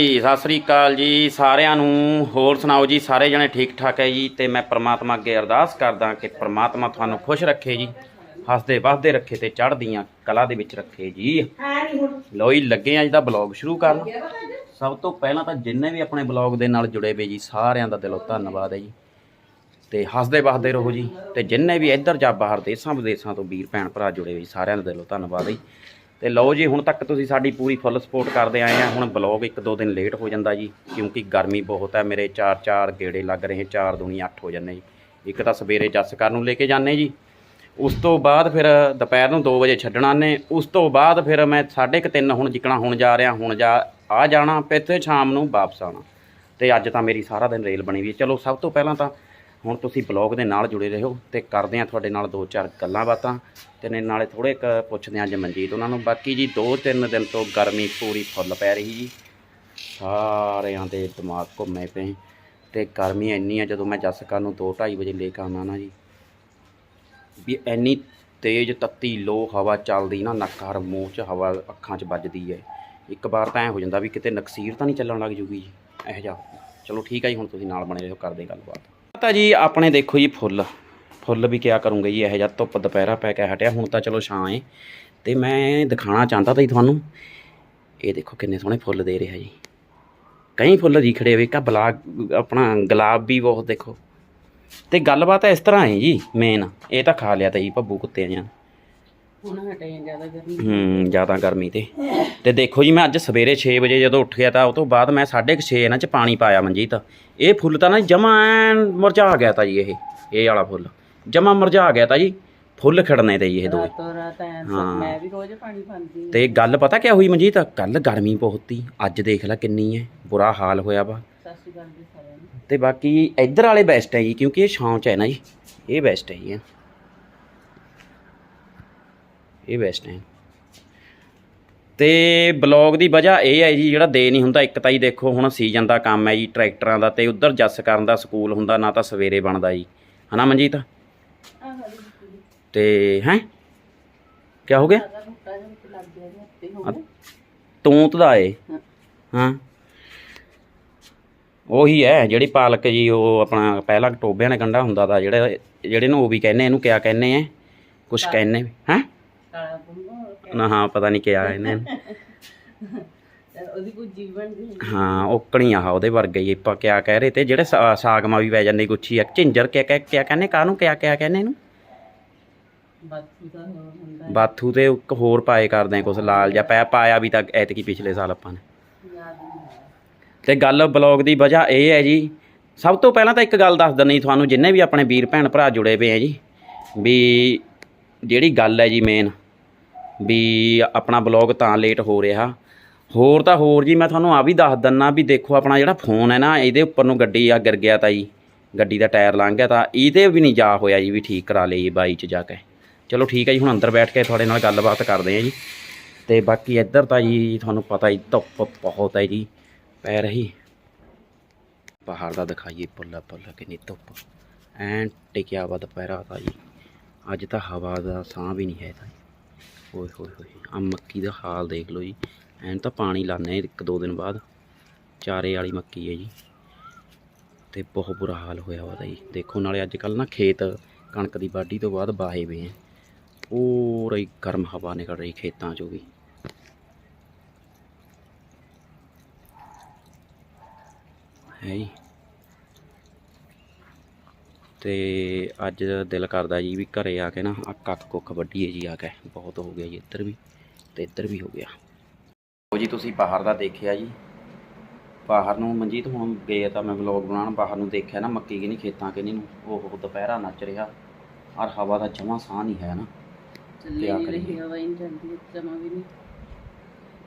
ਜੀ ਸਤਿ ਸ੍ਰੀ ਅਕਾਲ ਜੀ ਸਾਰਿਆਂ ਨੂੰ। ਹੋਰ ਸੁਣਾਓ ਜੀ ਸਾਰੇ ਜਣੇ ਠੀਕ ਠਾਕ ਹੈ ਜੀ? ਤੇ ਮੈਂ ਪ੍ਰਮਾਤਮਾ ਅੱਗੇ ਅਰਦਾਸ ਕਰਦਾ ਕਿ ਪ੍ਰਮਾਤਮਾ ਤੁਹਾਨੂੰ ਖੁਸ਼ ਰੱਖੇ ਜੀ। ਹੱਸਦੇ ਵਸਦੇ ਰੱਖੇ ਤੇ ਚੜ੍ਹਦੀਆਂ ਕਲਾ ਦੇ ਵਿੱਚ ਰੱਖੇ ਜੀ। ਲੋ ਜੀ ਲੱਗੇ ਆ ਅੱਜ ਦਾ ਬਲੌਗ ਸ਼ੁਰੂ ਕਰਨ। ਸਭ ਤੋਂ ਪਹਿਲਾਂ ਤਾਂ ਜਿੰਨੇ ਵੀ ਆਪਣੇ ਬਲੌਗ ਦੇ ਨਾਲ ਜੁੜੇ ਹੋਏ ਜੀ ਸਾਰਿਆਂ ਦਾ ਦਿਲੋਂ ਧੰਨਵਾਦ ਹੈ ਜੀ। ਤੇ ਹੱਸਦੇ ਵਸਦੇ ਰਹੋ ਜੀ। ਤੇ ਜਿੰਨੇ ਵੀ ਇੱਧਰ ਜਾਂ ਬਾਹਰ ਦੇਸ਼ਾਂ ਵਿਦੇਸ਼ਾਂ ਤੋਂ ਵੀਰ ਭੈਣ ਭਰਾ ਜੁੜੇ ਹੋਏ ਜੀ, ਸਾਰਿਆਂ ਦਾ ਦਿਲੋਂ ਧੰਨਵਾਦ ਹੈ ਜੀ। ਤੇ ਲਓ ਜੀ, ਹੁਣ ਤੱਕ ਤੁਸੀਂ ਸਾਡੀ ਪੂਰੀ ਫੁੱਲ ਸਪੋਰਟ ਕਰਦੇ ਆਏ ਆ। ਹੁਣ ਬਲੌਗ ਇੱਕ ਦੋ ਦਿਨ ਲੇਟ ਹੋ ਜਾਂਦਾ ਜੀ, ਕਿਉਂਕਿ ਗਰਮੀ ਬਹੁਤ ਹੈ ਮੇਰੇ ਚਾਰ ਚਾਰ ਗੇੜੇ ਲੱਗ ਰਹੇ, ਚਾਰ ਦੁਨੀ 8 ਹੋ ਜਾਂਦੇ ਜੀ। ਇੱਕ ਤਾਂ ਸਵੇਰੇ ਜੱਸਕਰ ਨੂੰ ਲੈ ਕੇ ਜਾਂਦੇ ਜੀ। ਉਸ ਤੋਂ ਬਾਅਦ ਫਿਰ ਦੁਪਹਿਰ ਨੂੰ 2 ਵਜੇ ਛੱਡਣਾ ਨੇ ਉਸ ਤੋਂ ਬਾਅਦ ਫਿਰ ਮੈਂ 3:30 ਹੁਣ ਜਿੱਕਣਾ, ਹੁਣ ਜਾ ਰਿਹਾ, ਹੁਣ ਜਾ, ਆ ਜਾਣਾ, ਫਿਰ ਸ਼ਾਮ ਨੂੰ ਵਾਪਸ ਆਉਣਾ। ਤੇ ਅੱਜ ਤਾਂ ਮੇਰੀ ਸਾਰਾ ਦਿਨ ਰੇਲ ਬਣੀ ਵੀ ਚਲੋ, ਸਭ ਤੋਂ ਪਹਿਲਾਂ ਤਾਂ ਹੁਣ ਤੁਸੀਂ ਬਲੌਗ ਦੇ ਨਾਲ ਜੁੜੇ ਰਹੋ ਤੇ ਕਰਦੇ ਆ ਤੁਹਾਡੇ ਨਾਲ ਦੋ ਚਾਰ ਗੱਲਾਂ ਬਾਤਾਂ ਤੇ ਨੇ ਨਾਲੇ ਥੋੜੇ ਕ ਪੁੱਛਦੇ ਆ ਜਮਨਜੀਤ ਉਹਨਾਂ ਨੂੰ। ਬਾਕੀ ਜੀ ਦੋ ਤਿੰਨ ਦਿਨ ਤੋਂ ਗਰਮੀ ਪੂਰੀ ਫੁੱਲ ਪੈ ਰਹੀ ਜੀ। ਸਾਰਿਆਂ ਦੇ ਦਿਮਾਗ ਘੁੰਮੇ ਪਏ ਤੇ ਗਰਮੀ ਇੰਨੀ ਆ ਜਦੋਂ ਮੈਂ ਜੱਸਕਾ ਨੂੰ 2:30 ਵਜੇ ਲੈ ਕੇ ਆਉਣਾ ਨਾ ਜੀ, ਵੀ ਇੰਨੀ ਤੇਜ਼ ਤੱਤੀ ਲੋ ਹਵਾ ਚੱਲਦੀ ਨਾ, ਨੱਕ ਹਰ ਮੂੰਹ 'ਚ ਹਵਾ ਅੱਖਾਂ 'ਚ ਵੱਜਦੀ ਹੈ। ਇੱਕ ਵਾਰ ਤਾਂ ਐ ਹੋ ਜਾਂਦਾ ਵੀ ਕਿਤੇ ਨਕਸੀਰ ਤਾਂ ਨਹੀਂ ਚੱਲਣ ਲੱਗ ਜੂਗੀ ਜੀ, ਇਹੋ ਜਿਹਾ। ਚਲੋ ਠੀਕ ਹੈ ਜੀ, ਹੁਣ ਤੁਸੀਂ ਨਾਲ ਬਣੇ ਰਹੋ, ਕਰਦੇ ਗੱਲਬਾਤ। ਤਾਂ ਜੀ ਆਪਣੇ ਦੇਖੋ ਜੀ ਫੁੱਲ। ਫੁੱਲ ਵੀ ਕਿਆ ਕਰੂੰਗੇ ਜੀ, ਇਹੋ ਜਿਹਾ ਧੁੱਪ ਦੁਪਹਿਰਾ ਪੈ ਕੇ ਹਟਿਆ, ਹੁਣ ਤਾਂ ਚਲੋ ਛਾਂ ਏ। ਤੇ ਮੈਂ ਦਿਖਾਣਾ ਚਾਹੁੰਦਾ ਤਾਂ ਜੀ ਤੁਹਾਨੂੰ। ਇਹ ਦੇਖੋ ਕਿੰਨੇ ਸੋਹਣੇ ਫੁੱਲ ਦੇ ਰਿਹਾ ਜੀ। ਕਈ ਫੁੱਲ ਜੀ ਖੜੇ ਹੋਏ ਕਾ ਬਲਾ, ਆਪਣਾ ਗੁਲਾਬ ਵੀ ਬਹੁਤ ਦੇਖੋ। ਤੇ ਗੱਲਬਾਤ ਇਸ ਤਰ੍ਹਾਂ ਹੈ ਜੀ ਮੇਨ ਇਹ ਤਾਂ ਖਾ ਲਿਆ ਤਾਂ ਜੀ, ਭੱਬੂ ਕੁੱਤਿਆਂ ਜਾਂ ਹੁਣ ਹਟੇ ਜ਼ਿਆਦਾ ਗਰਮੀ ਹੂੰ ਜ਼ਿਆਦਾ ਗਰਮੀ ਤੇ। ਤੇ ਦੇਖੋ ਜੀ ਮੈਂ ਅੱਜ ਸਵੇਰੇ 6 ਵਜੇ ਜਦੋਂ ਉੱਠ ਗਿਆ ਤਾਂ ਉਹ ਤੋਂ ਬਾਅਦ ਮੈਂ 6:30 ਇਹਨਾਂ ਚ ਪਾਣੀ ਪਾਇਆ ਮਨਜੀਤ। ਇਹ ਫੁੱਲ ਤਾਂ ਨਾ ਜਮਾ ਐਨ ਮੁਰਝਾ ਗਿਆ ਤਾਂ ਜੀ ਇਹ ਇਹ ਵਾਲਾ ਫੁੱਲ। ਜਮਾ ਮੁਰਝਾ ਗਿਆ ਤਾਂ ਜੀ ਫੁੱਲ ਖਿੜਨੇ ਤੇ ਜੀ ਇਹ ਦੋਵੇਂ। ਰਾਤੋਂ ਰਾਤ ਐਂ ਸਭ- ਹਾਂ। ਮੈਂ ਵੀ ਰੋਜ਼ ਪਾਣੀ ਪਾਉਂਦੀ ਹਾਂ। ਤੇ ਗੱਲ ਪਤਾ ਕਿਆ ਹੋਈ ਮਨਜੀਤ? ਕੱਲ ਗਰਮੀ ਬਹੁਤ ਤੀ ਅੱਜ ਦੇਖ ਲੈ ਕਿੰਨੀ ਹੈ ਬੁਰਾ ਹਾਲ ਹੋਇਆ ਵਾ। ਸਤਿ ਸ਼੍ਰੀ ਅਕਾਲ ਜੀ ਸਾਰਿਆਂ ਨੂੰ। ਤੇ ਬਾਕੀ ਇੱਧਰ ਵਾਲੇ ਬੈਸਟ ਹੈ ਜੀ ਕਿਉਂਕਿ ਇਹ ਛਾਂ ਚ ਹੈ ਨਾ ਜੀ ਇਹ ਬੈਸਟ ਹੈ ਜੀ। ਇਹ। ਇਹ ਬੈਸਟ ਹੈ ਤੇ ਬਲੌਗ ਦੀ ਵਜ੍ਹਾ ਇਹ ਹੈ ਜੀ ਜਿਹੜਾ ਦੇ ਨਹੀਂ ਹੁੰਦਾ ਇੱਕ ਤਾਂ ਜੀ ਦੇਖੋ ਹੁਣ ਸੀਜ਼ਨ ਦਾ ਕੰਮ ਹੈ ਜੀ ਟਰੈਕਟਰਾਂ ਦਾ ਤੇ ਉਧਰ ਜੱਸ ਕਰਨ ਦਾ ਸਕੂਲ ਹੁੰਦਾ ਨਾ ਤਾਂ ਸਵੇਰੇ ਬਣਦਾ ਜੀ। ਹਨਾ ਮਨਜੀਤ? ਤੇ ਹੈ? ਕਿਆ ਹੋ ਗਿਆ? ਹੋ ਤੂੰ ਦਾ ਏ। ਹਾਂ। ਹਾਂ ਉਹੀ ਹੈ ਜਿਹੜੀ ਪਾਲਕ ਜੀ ਉਹ ਆਪਣਾ ਪਹਿਲਾਂ ਟੋਬਿਆਂ ਨੇ ਗੰਡਾ ਹੁੰਦਾ ਦਾ ਜਿਹੜਾ ਜਿਹੜੇ ਨੂੰ ਉਹ ਵੀ ਕਹਿੰਦੇ ਇਹਨੂੰ ਕਿਆ ਕਹਿੰਦੇ ਆ ਕੁਛ ਕਹਿੰਦੇ ਹੈ? ਕਾਲਾ ਪੁੰਗੋ ਨਾ ਹਾਂ ਪਤਾ ਨਹੀਂ ਕਿਆ ਇਹਨੇ। ਉਹਦੀ ਕੋਈ ਜੀਵਨ ਦੀ ਹਾਂ ਔਕਣੀ ਆ ਉਹਦੇ ਵਰਗੇ ਹੀ ਆਪਾਂ ਕਿਆ ਕਹਿ ਰਹੇ ਤੇ ਜਿਹੜੇ ਸਾ- ਸਾਗਮਾ ਵੀ ਪੈ ਜਾਂਦੀ ਗੁੱਛੀ ਆ ਝਿੰਜਰ ਕਿਆ ਕਿਆ ਕਿਆ ਕਹਿੰਦੇ ਕਾਹਨੂੰ ਕਿਆ ਕਿਆ ਕਹਿੰਦੇ ਇਹਨੂੰ? ਬਾਥੂ ਦਾ ਹੋਰ ਹੁੰਦਾ ਹੈ। ਬਾਥੂ ਤੇ ਇੱਕ ਹੋਰ ਪਾਏ ਕਰਦੇ ਆ ਕੁਛ ਲਾਲ ਜਿਹਾ ਪੈ ਪਾਇਆ ਵੀ ਤਾਂ ਐਤਕੀ ਪਿਛਲੇ ਸਾਲ ਆਪਾਂ ਨੇ। ਯਾਦ ਨਹੀਂ ਹੈ ਤੇ ਗੱਲ ਬਲੌਗ ਦੀ ਵਜ੍ਹਾ ਇਹ ਹੈ ਜੀ ਸਭ ਤੋਂ ਪਹਿਲਾਂ ਤਾਂ ਇੱਕ ਗੱਲ ਦੱਸ ਦਿੰਨੀ ਤੁਹਾਨੂੰ ਜਿੰਨੇ ਵੀ ਆਪਣੇ ਵੀਰ ਭੈਣ ਭਰਾ ਜੁੜੇ ਪਏ ਆ ਜੀ ਵੀ ਜਿਹੜੀ ਗੱਲ ਹੈ ਜੀ ਮੇਨ ਵੀ ਆਪਣਾ ਬਲੌਗ ਤਾਂ ਲੇਟ ਹੋ ਰਿਹਾ। ਹੋਰ ਤਾਂ ਹੋਰ ਜੀ, ਮੈਂ ਤੁਹਾਨੂੰ ਆ ਵੀ ਦੱਸ ਦਿੰਨਾ ਵੀ ਦੇਖੋ, ਆਪਣਾ ਜਿਹੜਾ ਫੋਨ ਹੈ ਨਾ, ਇਹਦੇ ਉੱਪਰ ਨੂੰ ਗੱਡੀ ਆ ਗਿਰ ਗਿਆ ਤਾਂ ਜੀ ਗੱਡੀ ਦਾ ਟਾਇਰ ਲੰਘ ਗਿਆ ਤਾਂ ਇਹਦੇ ਵੀ ਨਹੀਂ ਜਾ ਹੋਇਆ ਜੀ, ਵੀ ਠੀਕ ਕਰਾ ਲਈ ਬਾਈ ਚ ਜਾ ਕੇ। ਚਲੋ ਠੀਕ ਹੈ ਜੀ, ਹੁਣ ਅੰਦਰ ਬੈਠ ਕੇ ਤੁਹਾਡੇ ਨਾਲ ਗੱਲਬਾਤ ਕਰਦੇ ਹਾਂ ਜੀ। ਤੇ ਬਾਕੀ ਇੱਧਰ ਤਾਂ ਜੀ, ਤੁਹਾਨੂੰ ਪਤਾ ਹੀ ਧੁੱਪ ਬਹੁਤ ਹੈ ਜੀ, ਪੈ ਰਹੀ। ਪਹਾੜ ਦਾ ਦਿਖਾਈਏ, ਪੁੱਲਾ ਪੁੱਲਾ ਕਿੰਨੀ ਧੁੱਪ। ਐਂ ਟਿਕਿਆ ਵਾ ਦੁਪਹਿਰਾ ਤਾਂ ਜੀ ਅੱਜ ਤਾਂ ਹਵਾ ਦਾ ਸਾਹ ਵੀ ਨਹੀਂ ਹੈ ਤਾਂ ਜੀ। ਓਏ ਹੋਏ ਹੋਏ ਆ ਮੱਕੀ ਦਾ ਹਾਲ ਦੇਖ ਲਓ ਜੀ। ਐਨ ਤਾਂ ਪਾਣੀ ਲਾਣੇ ਇੱਕ ਦੋ ਦਿਨ ਬਾਅਦ। ਚਾਰੇ ਵਾਲੀ ਮੱਕੀ ਹੈ ਜੀ। ਤੇ ਬਹੁਤ ਬੁਰਾ ਹਾਲ ਹੋਇਆ ਉਹਦਾ ਜੀ। ਦੇਖੋ, ਨਾਲੇ ਅੱਜ ਕੱਲ ਨਾ ਖੇਤ ਕਣਕ ਦੀ ਵਾਢੀ ਤੋਂ ਬਾਅਦ ਬਾਹੇ ਵੇ ਹੈ। ਪੂਰੀ ਗਰਮ ਹਵਾ ਨਿਕਲ ਰਹੀ ਖੇਤਾਂ 'ਚੋਂ ਵੀ। ਹੈ ਜੀ। ਤੇ ਅੱਜ ਦਿਲ ਕਰਦਾ ਜੀ ਵੀ ਘਰੇ ਆ ਕੇ ਨਾ ਆ ਕੱਖ ਕੁੱਖ ਵੱਢੀਏ ਜੀ ਆ ਕੇ। ਬਹੁਤ ਹੋ ਗਿਆ ਜੀ ਇੱਧਰ ਵੀ ਤੇ ਇੱਧਰ ਵੀ ਹੋ ਗਿਆ। ਉਹ ਜੀ ਤੁਸੀਂ ਬਾਹਰ ਦਾ ਦੇਖਿਆ ਜੀ। ਬਾਹਰ ਨੂੰ ਮਨਜੀਤ ਹੁਣ ਗਏ ਤਾਂ ਮੈਂ ਵਲੌਗ ਬਣਾਉਣ ਬਾਹਰ ਨੂੰ ਦੇਖਿਆ ਨਾ ਮੱਕੀ ਕਿ ਨਹੀਂ ਖੇਤਾਂ ਕਿ ਨਹੀਂ ਨੂੰ ਉਹ ਦੁਪਹਿਰਾ ਨੱਚ ਰਿਹਾ। ਔਰ ਹਵਾ ਦਾ ਜਮਾ ਸਾਹ ਨਹੀਂ ਹੈ ਨਾ। ਚੱਲੀ ਨਹੀਂ? ਰਹੀ ਹਵਾ ਨਹੀਂ ਜਾਂਦੀ ਜਮਾ ਵੀ ਨਹੀਂ।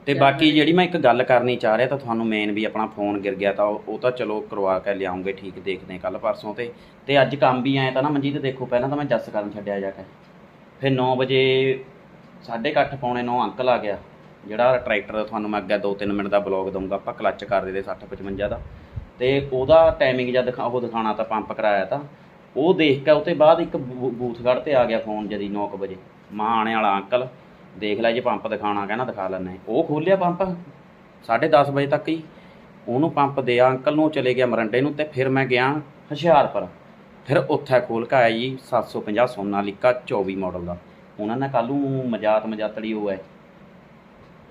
ਤੇ ਬਾਕੀ ਜਿਹੜੀ ਮੈਂ ਇੱਕ ਗੱਲ ਕਰਨੀ ਚਾਹ ਰਿਹਾ ਤਾਂ ਤੁਹਾਨੂੰ ਮੇਨ ਵੀ ਆਪਣਾ ਫੋਨ ਗਿਰ ਗਿਆ ਤਾਂ ਉਹ ਉਹ ਤਾਂ ਚਲੋ ਕਰਵਾ ਕੇ ਲਿਆਉਂਗੇ ਠੀਕ ਦੇਖਦੇ ਕੱਲ ਪਰਸੋਂ ਤੇ। ਤੇ ਅੱਜ ਕੰਮ ਵੀ ਆਇਆ ਤਾਂ ਨਾ ਮਨਜੀਤ ਦੇਖੋ ਪਹਿਲਾਂ ਤਾਂ ਮੈਂ ਜੱਸ ਕਰਨ ਛੱਡਿਆ ਜਾ ਕੇ। ਫਿਰ 9 ਵਜੇ 8:30 ਪੌਣੇ 9 ਅੰਕਲ ਆ ਗਿਆ। ਜਿਹੜਾ ਟਰੈਕਟਰ ਦਾ ਤੁਹਾਨੂੰ ਮੈਂ ਅੱਗੇ 2-3 ਮਿੰਟ ਦਾ ਬਲੌਗ ਦਊਂਗਾ ਆਪਾਂ ਕਲੱਚ ਕਰ ਦੇ 60 55 ਦਾ। ਤੇ ਉਹਦਾ ਟਾਈਮਿੰਗ ਜਦ ਦਿਖਾ ਉਹ ਦਿਖਾਣਾ ਤਾਂ ਪੰਪ ਕਰਾਇਆ ਤਾਂ। ਉਹ ਦੇਖ ਕੇ ਉਹ ਤੇ ਬਾਅਦ ਇੱਕ ਬੂ- ਬੂਥਗੜ੍ਹ ਤੇ ਆ ਗਿਆ ਫੋਨ ਜਦੀ 9 ਵਜੇ। ਮਾਂ ਆਣੇ ਵਾਲਾ ਅੰਕਲ। ਦੇਖ ਲੈ ਜੇ ਪੰਪ ਦਿਖਾਣਾ ਕਹਿੰਦਾ ਦਿਖਾ ਲੈਣਾ ਉਹ ਖੋਲਿਆ ਪੰਪ। 10:30 ਵਜੇ ਤੱਕ ਹੀ ਉਹਨੂੰ ਪੰਪ ਦਿਆ ਅੰਕਲ ਨੂੰ ਚਲੇ ਗਿਆ ਮਰੰਡੇ ਨੂੰ ਤੇ ਫਿਰ ਮੈਂ ਗਿਆ ਹੁਸ਼ਿਆਰਪੁਰ। ਫਿਰ ਉੱਥੇ ਖੋਲ ਕੇ ਆਇਆ ਜੀ 750 ਸੋਨਾਲੀਕਾ 24 ਮਾਡਲ ਦਾ। ਉਹਨਾਂ ਨੇ ਕੱਲ੍ਹ ਨੂੰ ਮਜਾਤ ਮਜਾਤੜੀ ਉਹ ਹੈ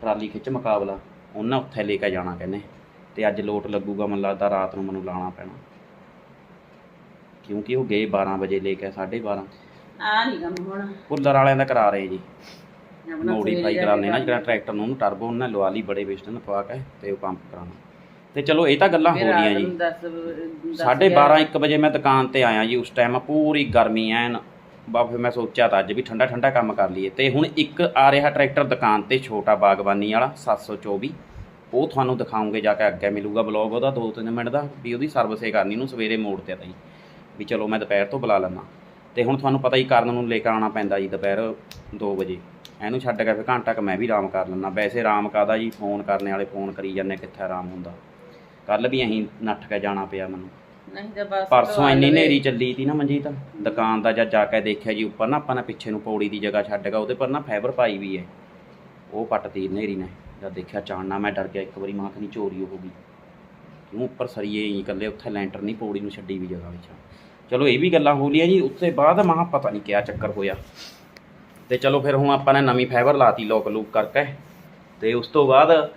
ਟਰਾਲੀ ਖਿੱਚ ਮੁਕਾਬਲਾ ਉਹਨਾਂ ਉੱਥੇ ਲੈ ਕੇ ਜਾਣਾ ਕਹਿੰਦੇ। ਤੇ ਅੱਜ ਲੋਟ ਲੱਗੂਗਾ ਮੈਨੂੰ ਲੱਗਦਾ ਰਾਤ ਨੂੰ ਮੈਨੂੰ ਲਾਣਾ ਪੈਣਾ। ਕਿਉਂਕਿ ਉਹ ਗਏ 12 ਵਜੇ ਲੈ ਕੇ 12:30 ਆ ਨਹੀਂ ਕੰਮ ਹੋਣਾ। ਕੁੱਲਰ ਵਾਲਿਆਂ ਦਾ ਕਰਾ ਰਹੇ ਜੀ। ਮੋਡੀਫਾਈ ਕਰਾਉਂਦੇ ਨਾ ਜਿਹੜਾ ਟਰੈਕਟਰ ਨੂੰ ਟਰਬੋ ਉਹਨਾਂ ਲਵਾ ਲਈ ਬੜੇ ਪਿਸਟਨ ਪਵਾ ਕੇ ਤੇ ਉਹ ਪੰਪ ਕਰਾਉਣਾ। ਤੇ ਚਲੋ ਇਹ ਤਾਂ ਗੱਲਾਂ ਹੋ ਗਈਆਂ ਜੀ। ਨੂੰ ਦਸ ਵ- ਦਸ ਸਾਢੇ ਗਿਆਰਾਂ 12 1 ਵਜੇ ਮੈਂ ਦੁਕਾਨ ਤੇ ਆਇਆ ਜੀ ਉਸ ਟਾਈਮ ਪੂਰੀ ਗਰਮੀ ਐਨ। ਬਾ ਫਿਰ ਮੈਂ ਸੋਚਿਆ ਤਾਂ ਅੱਜ ਵੀ ਠੰਡਾ ਠੰਡਾ ਕੰਮ ਕਰ ਲਈਏ। ਤੇ ਹੁਣ ਇੱਕ ਆ ਰਿਹਾ ਟਰੈਕਟਰ ਦੁਕਾਨ ਤੇ ਛੋਟਾ ਬਾਗਬਾਨੀ ਵਾਲਾ 724 ਉਹ ਤੁਹਾਨੂੰ ਦਿਖਾਉਂਗੇ ਜਾ ਕੇ ਅੱਗੇ ਮਿਲੂਗਾ ਬਲੌਗ ਉਹਦਾ 2-3 ਮਿੰਟ ਦਾ ਵੀ ਉਹਦੀ ਸਰਵਿਸ ਹੀ ਕਰਨੀ ਨੂੰ ਸਵੇਰੇ ਮੋੜ ਤੇ ਤਾਂ ਜੀ। ਵੀ ਚਲੋ ਮੈਂ ਦੁਪਹਿਰ ਤੋਂ ਬੁਲਾ ਲੈਣਾ ਤੇ ਹੁਣ ਤੁਹਾਨੂੰ ਪਤਾ ਹੀ ਕਰਨ ਨੂੰ ਲੈ ਕੇ ਆਉਣਾ ਪੈਂਦਾ ਜੀ ਦੁਪਹਿਰ 2 ਵਜੇ। ਇਹਨੂੰ ਛੱਡ ਕੇ ਫਿਰ ਘੰਟਾ ਕੁ ਮੈਂ ਵੀ ਆਰਾਮ ਕਰ ਲੈਣਾ ਵੈਸੇ ਆਰਾਮ ਕਾਦਾ ਜੀ? ਫੋਨ ਕਰਨੇ ਵਾਲੇ ਫੋਨ ਕਰੀ ਜਾਂਦੇ ਕਿੱਥੇ ਆਰਾਮ ਹੁੰਦਾ? ਕੱਲ ਵੀ ਅਸੀਂ ਨੱਠ ਕੇ ਜਾਣਾ ਪਿਆ ਮੈਨੂੰ। ਨਹੀਂ ਤਾਂ ਬਸ ਪਰਸੋਂ ਇੰਨੀ। ਨੇਰੀ ਚੱਲੀ ਤੀ ਨਾ ਮਨਜੀਤ। ਦੁਕਾਨ ਦਾ ਜਦ ਜਾ ਕੇ ਦੇਖਿਆ ਜੀ ਉੱਪਰ ਨਾ ਆਪਾਂ ਨੇ ਪਿੱਛੇ ਨੂੰ ਪੌੜੀ ਦੀ ਜਗ੍ਹਾ ਛੱਡ ਗਾ ਉਹਦੇ ਪਰ ਨਾ ਫਾਈਬਰ ਪਾਈ ਵੀ ਹੈ। ਉਹ ਪੱਟਤੀ ਨੇਰੀ ਨੇ। ਜਦ ਦੇਖਿਆ ਚਾਨਣਾ ਮੈਂ ਡਰ ਗਿਆ ਇੱਕ ਵਾਰੀ ਮਾਂ ਖਣੀ ਚੋਰੀ ਹੋ ਗਈ। ਕਿਉਂ ਉੱਪਰ ਸਰੀਏ ਹੀ ਇਕੱਲੇ ਉੱਥੇ ਲੈਂਟਰ ਨਹੀਂ ਪੌੜੀ ਨੂੰ ਛੱਡੀ ਵੀ ਜਗ੍ਹਾ ਵਿੱਚ। ਚਲੋ ਇਹ ਵੀ ਗੱਲਾਂ ਹੋ ਲੀਆਂ ਜੀ ਉਸ ਤੋਂ ਬਾਅਦ ਮਾਂ ਪਤਾ ਨਹੀਂ ਕਿਆ ਚੱਕਰ ਹੋਇਆ। ਤੇ ਚਲੋ ਫਿਰ ਹੁਣ ਆਪਾਂ ਨੇ ਨਵੀਂ ਫਾਈਬਰ ਲਾਤੀ ਲੋਕ ਲੂਕ ਕਰਕੇ ਤੇ ਉਸ ਤੋਂ ਬਾਅਦ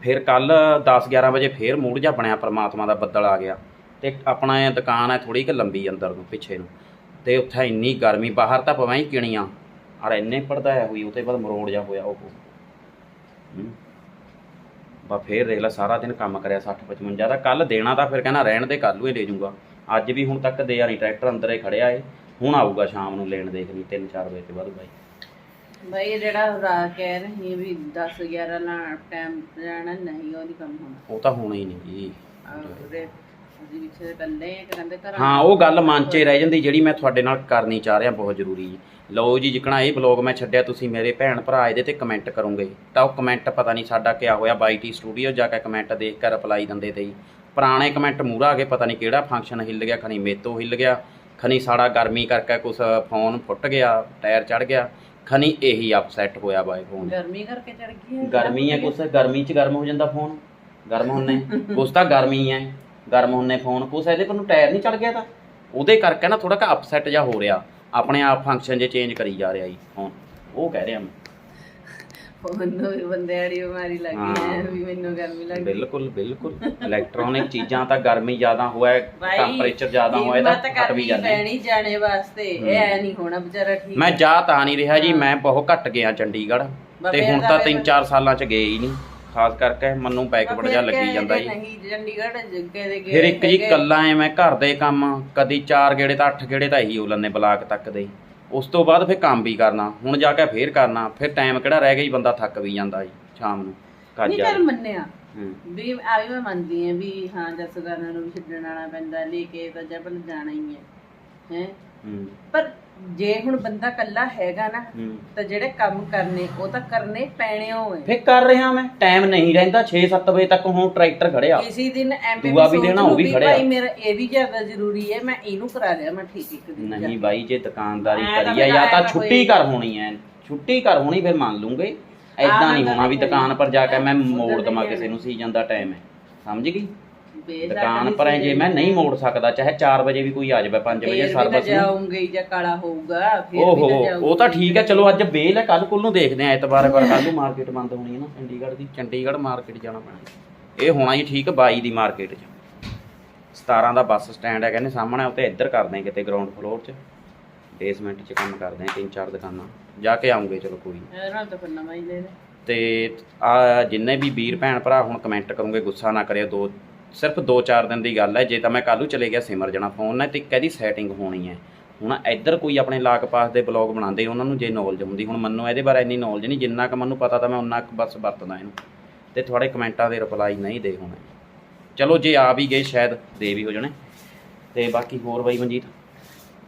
ਫਿਰ ਕੱਲ 10 11 ਵਜੇ ਫੇਰ ਮੂਡ ਜਾ ਬਣਿਆ, ਪ੍ਰਮਾਤਮਾ ਦਾ ਬੱਦਲ ਆ ਗਿਆ। ਤੇ ਆਪਣਾ ਇਹ ਦੁਕਾਨ ਹੈ ਥੋੜੀ ਕਿ ਲੰਬੀ ਅੰਦਰ ਨੂੰ, ਪਿੱਛੇ ਨੂੰ। ਤੇ ਉੱਥੇ ਇੰਨੀ ਗਰਮੀ, ਬਾਹਰ ਤਾਂ ਪਵਾਂ ਹੀ ਕਿਣੀਆਂ। ਔਰ ਇੰਨੇ ਪੜਦਾ ਹੋਈ ਉਹਤੇ ਬਾਅਦ ਮਰੋੜ ਜਾ ਹੋਇਆ ਉਹ। ਹੂੰ। ਬਾ ਫੇਰ ਦੇਖ ਲੈ, ਸਾਰਾ ਦਿਨ ਕੰਮ ਕਰਿਆ 60 55 ਦਾ। ਕੱਲ ਦੇਣਾ ਤਾਂ ਫਿਰ ਕਹਿੰਦਾ ਰਹਿਣ ਦੇ ਕੱਲ ਨੂੰ ਹੀ ਲੈ ਜਾਊਗਾ ਅੱਜ ਵੀ ਹੁਣ ਤੱਕ ਦੇ ਨਹੀਂ ਟਰੈਕਟਰ ਅੰਦਰ ਹੀ ਖੜਿਆ ਏ। ਹੁਣ ਆਊਗਾ ਸ਼ਾਮ ਨੂੰ ਲੈਣ ਦੇਖ ਲਈ 3-4 ਵਜੇ ਤੋਂ ਬਾਅਦ ਬਾਈ। ਬਈ ਜਿਹੜਾ ਰਾਤ ਕਹਿ ਰਹੀ ਵੀ 10 11 ਨਾਲ ਟਾਈਮ ਜਾਣਾ ਨਹੀਂ ਉਹ ਨਹੀਂ ਕੰਮ ਹੋਣਾ। ਉਹ ਤਾਂ ਹੋਣਾ ਹੀ ਨਹੀਂ ਜੀ। ਉਹਦੇ ਉਹਦੇ ਵਿੱਚ ਕੱਲੇ ਆ ਕਿ ਕਹਿੰਦੇ ਘਰ ਹਾਂ ਉਹ ਗੱਲ ਮਨ 'ਚ ਹੀ ਰਹਿ ਜਾਂਦੀ ਜਿਹੜੀ ਮੈਂ ਤੁਹਾਡੇ ਨਾਲ ਕਰਨੀ ਚਾਹ ਰਿਹਾ ਬਹੁਤ ਜ਼ਰੂਰੀ ਜੀ। ਲਓ ਜੀ ਜਿਕਣਾ ਇਹ ਬਲੌਗ ਮੈਂ ਛੱਡਿਆ ਤੁਸੀਂ ਮੇਰੇ ਭੈਣ ਭਰਾ ਇਹਦੇ ਤੇ ਕਮੈਂਟ ਕਰੋਗੇ। ਤਾਂ ਉਹ ਕਮੈਂਟ ਪਤਾ ਨਹੀਂ ਸਾਡਾ ਕਿਆ ਹੋਇਆ ਬਾਈਟੀ ਸਟੂਡੀਓ ਜਾ ਕੇ ਕਮੈਂਟ ਦੇਖ ਕੇ ਰਿਪਲਾਈ ਦਿੰਦੇ ਤੇ ਜੀ। ਪੁਰਾਣੇ ਕਮੈਂਟ ਮੂਰਾ ਆ ਗਏ ਪਤਾ ਨਹੀਂ ਕਿਹੜਾ ਫੰਕਸ਼ਨ ਹਿੱਲ ਗਿਆ ਖਣੀ ਮੇਤੋਂ ਹਿੱਲ ਗਿਆ ਖਣੀ ਸਾੜਾ ਗਰਮੀ ਕਰਕੇ ਕੁਛ ਫੋਨ ਫੁੱਟ ਗਿਆ ਟਾਇਰ ਚੜ ਗਿਆ। ਖਣੀ ਇਹੀ ਅਪਸੈਟ ਹੋਇਆ ਬਾਈ ਫੋਨ ਗਰਮੀ ਕਰਕੇ ਚੜ ਗਈ ਹੈ। ਗਰਮੀ ਹੈ ਕੁਛ ਗਰਮੀ 'ਚ ਗਰਮ ਹੋ ਜਾਂਦਾ ਫੋਨ ਗਰਮ ਹੁੰਨੇ ਕੁਛ ਤਾਂ ਗਰਮੀ ਹੈ ਗਰਮ ਹੁੰਨੇ ਫੋਨ ਕੁਛ ਇਹਦੇ ਪਰ ਨੂੰ ਟਾਇਰ ਨਹੀਂ ਚੜ ਗਿਆ ਤਾਂ। ਉਹਦੇ ਕਰਕੇ ਨਾ ਥੋੜਾ ਜਿਹਾ ਅਪਸੈਟ ਜਿਹਾ ਹੋ ਰਿਹਾ। ਆਪਣੇ ਆਪ ਫੰਕਸ਼ਨ ਜੇ ਚੇਂਜ ਕਰੀ ਜਾ ਰਿਹਾ ਜੀ ਫੋਨ ਉਹ ਕਹਿ ਰਿਹਾ ਮੈਂ। ਉਹਨੂੰ ਵੀ ਬੰਦੇ ਵਾਲੀ ਬਿਮਾਰੀ ਲੱਗੀ ਹੈ ਹਾਂ। ਵੀ ਮੈਨੂੰ ਗਰਮੀ ਲੱਗੀ ਬਿਲਕੁਲ ਬਿਲਕੁਲ। ਇਲੈਕਟ੍ਰੋਨਿਕ ਚੀਜ਼ਾਂ ਤਾਂ ਗਰਮੀ ਜ਼ਿਆਦਾ ਹੋਇਆ ਟੈਂਪਰੇਚਰ ਜ਼ਿਆਦਾ ਹੋਇਆ ਤਾਂ ਹਟ ਵੀ ਜਾਂਦੇ। ਪੈਣੀ ਜਾਣੇ ਵਾਸਤੇ ਇਹ ਐ ਨਹੀਂ ਹੋਣਾ ਵਿਚਾਰਾ ਠੀਕ ਮੈਂ ਜਾ ਤਾਂ ਨਹੀਂ ਰਿਹਾ ਜੀ ਮੈਂ ਬਹੁਤ ਘੱਟ ਗਿਆ ਚੰਡੀਗੜ੍ਹ ਤੇ ਹੁਣ ਤਾਂ ਤਾਂ ਫਿਰ- 3-4 ਸਾਲਾਂ ਚ ਗਏ ਹੀ ਨਹੀਂ। ਖਾਸ ਕਰਕੇ ਮੈਨੂੰ ਬੈਕਵਰਡ ਫਿਰ ਲੱਗੀ ਜਾਂਦਾ ਜੀ। ਨਹੀਂ ਚੰਡੀਗੜ੍ਹ ਜੱਗੇ ਦੇ ਗਏ ਫਿਰ ਇੱਕ ਜੀ। ਕੱਲਾ ਐ ਮੈਂ ਘਰ ਦੇ ਕੰਮ ਕਦੀ 4 ਗੇੜੇ ਤਾਂ 8 ਗੇੜੇ ਤਾਂ ਇਹੀ ਹੋ ਲੈਂਦੇ ਬਲਾਕ ਤੱਕ ਦੇ। ਉਸ ਤੋਂ ਬਾਅਦ ਫਿਰ ਕੰਮ ਵੀ ਕਰਨਾ ਹੁਣ ਜਾ ਕੇ ਫੇਰ ਕਰਨਾ ਫਿਰ ਟਾਈਮ ਕਿਹੜਾ ਰਹਿ ਗਿਆ ਜੀ ਬੰਦਾ ਥੱਕ ਵੀ ਜਾਂਦਾ ਜੀ ਸ਼ਾਮ ਨੂੰ ਘਰ ਨਹੀਂ ਜਾ ਕੇ। ਮੰਨਿਆ ਹੂੰ। ਵੀ ਆ ਵੀ ਮੈਂ ਮੰਨਦੀ ਹਾਂ ਵੀ ਹਾਂ ਜਸਗਾਨਾ ਨੂੰ ਵੀ ਛੱਡਣ ਆਣਾ ਪੈਂਦਾ ਲੈ ਕੇ ਤਾਂ ਜਬਲ ਜਾਣਾ ਹੀ ਹੈ ਹੈ। ਹੂੰ। ਪਰ ਜੇ ਹੁਣ ਬੰਦਾ ਕੱਲਾ ਹੈਗਾ ਨਾ ਹੂੰ। ਤਾਂ ਜਿਹੜੇ ਕੰਮ ਕਰਨੇ ਉਹ ਤਾਂ ਕਰਨੇ ਪੈਣੇ ਹੋਏ ਫੇਰ ਕਰ ਰਿਹਾ ਮੈਂ। ਟਾਈਮ ਨਹੀਂ ਰਹਿੰਦਾ 6-7 ਵਜੇ ਤੱਕ ਹੁਣ ਟਰੈਕਟਰ ਖੜਿਆ। ਕਿਸੇ ਦਿਨ ਐਮਪੀ ਦੂਆ ਵੀ ਦੇਣਾ, ਉਹ ਵੀ ਖੜਿਆ। ਭਾਈ ਮੇਰਾ ਇਹ ਵੀ ਜ਼ਿਆਦਾ ਜ਼ਰੂਰੀ ਹੈ ਮੈਂ ਇਹਨੂੰ ਕਰਾ ਲਿਆ ਮੈਂ ਠੀਕ ਇੱਕ ਦਿਨ ਨਹੀਂ ਬਾਈ ਜੇ ਦੁਕਾਨਦਾਰੀ ਕਰੀ ਆ ਫਿਰ ਜਾਂ ਤਾਂ ਛੁੱਟੀ ਕਰ ਹੋਣੀ ਐ। ਛੁੱਟੀ ਕਰ ਹੋਣੀ ਫਿਰ ਮੰਨ ਲੂੰਗੇ। ਐਦਾਂ ਨਹੀਂ ਹੋਣਾ ਵੀ ਦੁਕਾਨ ਪਰ ਜਾ ਕੇ ਮੈਂ ਮੋੜ ਜਾਣਾ। ਕਿਸੇ ਨੂੰ ਸੀਜ਼ਨ ਦਾ ਟਾਈਮ ਹੈ ਸਮਝ ਗਈ? ਦੁਕਾਨ ਨਹੀਂ ਪਰ ਜੇ ਮੈਂ ਨਹੀਂ ਮੋੜ ਸਕਦਾ ਚਾਹੇ 4 ਵਜੇ ਵੀ ਕੋਈ ਆ ਜਾਵੇ 5 ਵਜੇ ਸਰਵਿਸ ਨੂੰ ਜਾਉਂਗੇ ਜਾਂ ਕਾਲਾ ਹੋਊਗਾ ਫਿਰ ਵੀ ਤਾਂ। ਉਹ ਤਾਂ ਠੀਕ ਹੈ ਚਲੋ ਅੱਜ ਬੇਲ ਹੈ ਕੱਲ ਕੁੱਲ ਨੂੰ ਦੇਖਦੇ ਆ ਐਤਵਾਰ ਪਰ ਕੱਲ ਨੂੰ ਮਾਰਕੀਟ ਬੰਦ ਹੋਣੀ ਹੈ ਨਾ ਚੰਡੀਗੜ੍ਹ ਦੀ ਚੰਡੀਗੜ੍ਹ ਮਾਰਕੀਟ ਜਾਣਾ ਪੈਣਾ। ਇਹ ਹੋਣਾ ਜੀ ਠੀਕ 22 ਦੀ ਮਾਰਕੀਟ 'ਚ। 17 ਦਾ ਬੱਸ ਸਟੈਂਡ ਹੈ ਕਹਿੰਦੇ ਸਾਹਮਣੇ ਉੱਤੇ ਇੱਧਰ ਕਰਦੇ ਆ ਕਿਤੇ ਗਰਾਊਂਡ ਫਲੋਰ 'ਚ। ਬੇਸਮੈਂਟ 'ਚ ਕੰਮ ਕਰਦੇ ਆ ਤਿੰਨ ਚਾਰ ਦੁਕਾਨਾਂ। ਜਾ ਕੇ ਆਉਂਗੇ ਚਲੋ ਕੋਈ ਨੀ। ਇਹਦੇ ਨਾਲ ਤਾਂ ਫਿਰ ਨਵਾਂ ਹੀ ਲੈ ਲੈ। ਤੇ ਆ ਜਿੰਨੇ ਵੀ ਵੀਰ ਭੈਣ ਭਰਾ ਹੁਣ ਕਮੈਂਟ ਕਰੋਗੇ ਗੁੱਸਾ ਨਾ ਕਰਿਓ ਦੋ ਸਿਰਫ 2-4 ਦਿਨ ਦੀ ਗੱਲ ਹੈ, ਜੇ ਤਾਂ ਮੈਂ ਕੱਲ੍ਹ ਨੂੰ ਚਲੇ ਗਿਆ ਸਿਮਰ ਜਣਾ ਫੋਨ ਨਾਲ ਤੇ ਇੱਕ ਇਹਦੀ ਸੈਟਿੰਗ ਹੋਣੀ ਹੈ। ਹੁਣ ਇੱਧਰ ਕੋਈ ਆਪਣੇ ਲਾਗ ਪਾਸ ਦੇ ਬਲੌਗ ਬਣਾਉਂਦੇ, ਉਹਨਾਂ ਨੂੰ ਜੇ ਨੌਲੇਜ ਹੁੰਦੀ, ਹੁਣ ਮੈਨੂੰ ਇਹਦੇ ਬਾਰੇ ਇੰਨੀ ਨੌਲੇਜ ਨਹੀਂ, ਜਿੰਨਾ ਕੁ ਮੈਨੂੰ ਪਤਾ ਤਾਂ ਮੈਂ ਉਨਾ ਕੁ ਬਸ ਵਰਤਦਾ ਇਹਨੂੰ। ਤੇ ਤੁਹਾਡੇ ਕਮੈਂਟਾਂ ਦੇ ਰਿਪਲਾਈ ਨਹੀਂ ਦੇ ਹੋਣੇ। ਚਲੋ, ਜੇ ਆ ਵੀ ਗਏ, ਸ਼ਾਇਦ ਦੇ ਵੀ ਹੋ ਜਾਣੇ। ਤੇ ਬਾਕੀ ਹੋਰ ਬਾਈ ਮਨਜੀਤ?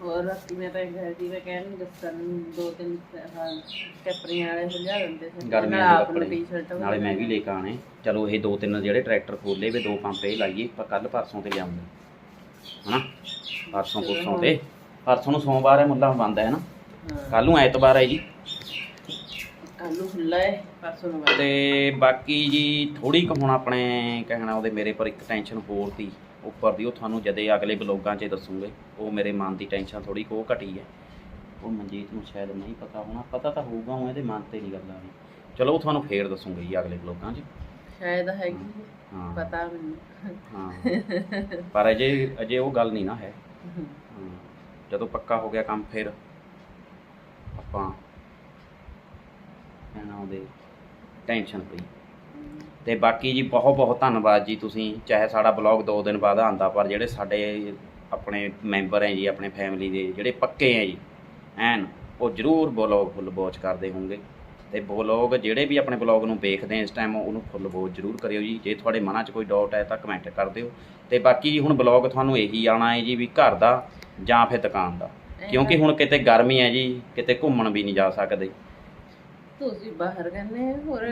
ਹੋਰ ਰਾਤੀ ਮੈਂ ਤਾਂ ਘਰ ਦੀ ਮੈਂ ਕਹਿਣ ਨੂੰ ਦੱਸਣ ਨੂੰ ਦੋ ਤਿੰਨ ਹਾਂ ਕੈਪਰੀਆਂ ਵਾਲੇ ਸੁਝਾ ਦਿੰਦੇ ਸੀ। ਗਰਮੀਆਂ ਨਾਲ ਦੇ ਕੱਪੜੇ ਟੀ-ਸ਼ਰਟ ਨਾਲੇ ਮੈਂ ਵੀ ਲੈ ਕੇ ਆਣੇ ਚਲੋ ਇਹ ਦੋ ਤਿੰਨ ਜਿਹੜੇ ਟਰੈਕਟਰ ਖੋਲੇ ਵੇ ਦੋ ਪੰਪ ਇਹ ਲਾਈਏ ਪਰ ਕੱਲ ਪਰਸੋਂ ਤੇ ਲਿਆਉਂਗੇ ਹਨਾ? ਪਰਸੋਂ ਪੁਰਸੋਂ ਤੇ। ਪਰਸੋਂ ਨੂੰ ਸੋਮਵਾਰ ਹੈ ਮੁੱਲਾ ਬੰਦ ਹੈ ਨਾ? ਕੱਲ ਨੂੰ ਐਤਵਾਰ ਹੈ ਜੀ। ਕੱਲ ਨੂੰ ਖੁੱਲਾ ਹੈ ਪਰਸੋਂ ਨੂੰ। ਤੇ ਬਾਕੀ ਜੀ ਥੋੜੀ ਕੁ ਹੁਣ ਆਪਣੇ ਕਹਿਣਾ ਉਹਦੇ ਮੇਰੇ ਪਰ ਇੱਕ ਟੈਨਸ਼ਨ ਹੋਰ ਤੀ ਉੱਪਰ ਦੀ ਉਹ ਤੁਹਾਨੂੰ ਜਦੇ ਅਗਲੇ ਬਲੋਗਾਂ 'ਚ ਦੱਸੂਗੇ। ਉਹ ਮੇਰੇ ਮਨ ਦੀ ਟੈਨਸ਼ਨ ਥੋੜੀ ਕੋ ਘਟੀ ਹੈ। ਉਹ ਮਨਜੀਤ ਨੂੰ ਸ਼ਾਇਦ ਨਹੀਂ ਪਤਾ ਹੋਣਾ ਪਤਾ ਤਾਂ ਹੋਊਗਾ ਉਹ ਇਹਦੇ ਮਨ ਤੇ ਨਹੀਂ ਗੱਲ ਚਲੋ ਉਹ ਤੁਹਾਨੂੰ ਫੇਰ ਦੱਸੂਗੇ ਜੀ ਅਗਲੇ ਬਲੋਗਾਂ 'ਚ। ਸ਼ਾਇਦ ਹੈਗੀ ਹਾਂ। ਪਤਾ ਮੈਨੂੰ। ਹਾਂ। ਪਰ ਅਜੇ ਅਜੇ ਉਹ ਗੱਲ ਨਹੀਂ ਨਾ ਹੈ। ਜਦੋਂ ਪੱਕਾ ਹੋ ਗਿਆ ਕੰਮ ਫਿਰ ਆਪਾਂ ਕਹਿਣਾ ਉਹਦੇ ਟੈਨਸ਼ਨ ਪਈ ਤੇ ਬਾਕੀ ਜੀ ਬਹੁਤ ਬਹੁਤ ਧੰਨਵਾਦ ਜੀ ਤੁਸੀਂ ਚਾਹੇ ਸਾਡਾ ਬਲੌਗ 2 ਦਿਨ ਬਾਅਦ ਆਂਦਾ ਪਰ ਜਿਹੜੇ ਸਾਡੇ ਆਪਣੇ ਮੈਂਬਰ ਹੈ ਜੀ ਆਪਣੇ ਫੈਮਿਲੀ ਦੇ ਜਿਹੜੇ ਪੱਕੇ ਹੈ ਜੀ ਐਨ ਉਹ ਜ਼ਰੂਰ ਬਲੌਗ ਫੁੱਲ ਵਾਚ ਕਰਦੇ ਹੋਣਗੇ। ਤੇ ਬਲੌਗ ਜਿਹੜੇ ਵੀ ਆਪਣੇ ਬਲੌਗ ਨੂੰ ਵੇਖਦੇ ਆ ਇਸ ਟਾਈਮ ਉਹਨੂੰ ਫੁੱਲ ਵਾਚ ਜ਼ਰੂਰ ਕਰਿਓ ਜੀ। ਜੇ ਤੁਹਾਡੇ ਮਨਾਂ 'ਚ ਕੋਈ ਡਾਊਟ ਹੈ ਤਾਂ ਕਮੈਂਟ ਕਰ ਦਿਓ। ਤੇ ਬਾਕੀ ਹੁਣ ਬਲੌਗ ਤੁਹਾਨੂੰ ਇਹੀ ਆਣਾ ਹੈ ਜੀ ਵੀ ਘਰ ਦਾ ਜਾਂ ਫਿਰ ਦੁਕਾਨ ਦਾ। ਕਿਉਂਕਿ ਹੁਣ ਕਿਤੇ ਗਰਮੀ ਹੈ ਜੀ ਕਿਤੇ ਘੁੰਮਣ ਵੀ ਨਹੀਂ ਜਾ ਸਕਦੇ। ਤੁਸੀਂ ਬਾਹਰ ਕਹਿੰਦੇ ਹੋਰ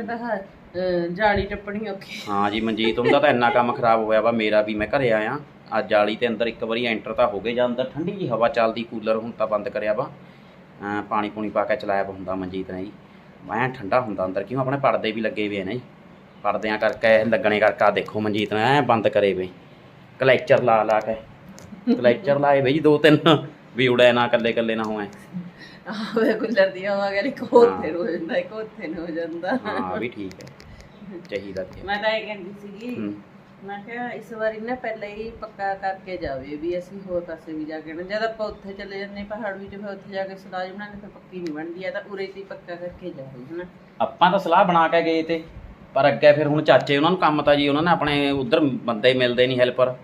ਅਹ ਜਾਲੀ ਟੱਪਣੀ ਔਖੀ। ਹਾਂ ਜੀ ਮਨਜੀਤ ਉਹਦਾ ਤਾਂ ਇੰਨਾ ਕੰਮ ਖਰਾਬ ਹੋਇਆ ਵਾ ਮੇਰਾ ਵੀ ਮੈਂ ਘਰੇ ਆਇਆ। ਅੱਜ ਜਾਲੀ ਤੇ ਅੰਦਰ ਇੱਕ ਵਾਰੀ ਐਂਟਰ ਤਾਂ ਹੋ ਗਏ ਜਾਂ ਅੰਦਰ ਠੰਡੀ ਜੀ ਹਵਾ ਚੱਲਦੀ ਕੂਲਰ ਹੁਣ ਤਾਂ ਬੰਦ ਕਰਿਆ ਵਾ। ਪਾਣੀ ਪੂਣੀ ਪਾ ਕੇ ਚਲਾਇਆ ਹੁੰਦਾ ਮਨਜੀਤ ਨੇ ਜੀ। ਐਂ ਠੰਡਾ ਹੁੰਦਾ ਅੰਦਰ ਕਿਉਂ? ਆਪਣੇ ਪਰਦੇ ਵੀ ਲੱਗੇ ਹੋਏ ਨੇ ਜੀ। ਪਰਦਿਆਂ ਕਰਕੇ ਲੱਗਣੇ ਕਰਕੇ ਆਹ ਦੇਖੋ ਮਨਜੀਤ ਨੇ ਐਂ ਬੰਦ ਕਰੇ ਵੇ। ਕਲੈਚਰ ਲਾ ਲਾ ਕੇ। ਕਲੈਚਰ ਲਾਏ ਵੇ ਜੀ ਦੋ ਤਿੰਨ ਵੀ ਉੜੇ ਨਾ ਕੱਲੇ ਕੱਲੇ ਨਾ ਹੋਏ। ਆਵੇ ਕੁੱਲਰ ਦੀ ਹਵਾ ਕਰੀ ਕੋਥੇ ਹਾਂ। ਜਾਂਦਾ ਇੱਕ ਨੂੰ ਹੋ ਜਾਂਦਾ। ਹਾਂ ਵੀ ਠੀਕ ਹੈ। ਚਾਹੀਦਾ ਤੇ ਮੈਂ ਤਾਂ ਇਹ ਕਹਿੰਦੀ ਸੀਗੀ ਮੈਂ ਕਿਹਾ ਇਸ ਵਾਰੀ ਨਾ ਪਹਿਲਾਂ ਹੀ ਪੱਕਾ ਕਰਕੇ ਜਾਵੇ ਵੀ ਅਸੀਂ ਹੋਰ ਪਾਸੇ ਵੀ ਜਾ ਕੇ ਨਾ ਜਦ ਆਪਾਂ ਉੱਥੇ ਚਲੇ ਜਾਂਦੇ ਪਹਾੜ ਵਿੱਚ ਫਿਰ ਉੱਥੇ ਜਾ ਕੇ ਸਲਾਜ ਬਣਾਉਣੀ ਫਿਰ ਪੱਕੀ ਨਹੀਂ ਬਣਦੀ ਆ ਤਾਂ ਉਰੇ ਤੇ ਹੀ ਪੱਕਾ ਕਰਕੇ ਜਾਵੇ ਹਨਾ? ਆਪਾਂ ਤਾਂ ਸਲਾਹ ਬਣਾ ਕੇ ਗਏ ਤੇ ਪਰ ਅੱਗੇ ਫਿਰ ਹੁਣ ਚਾਚੇ ਉਹਨਾਂ ਨੂੰ ਕੰਮ ਤਾਂ ਜੀ ਉਹਨਾਂ ਨੇ ਆਪਣੇ ਉਧਰ ਬੰਦੇ ਮਿਲਦੇ ਨਹੀਂ ਹੈਲਪਰ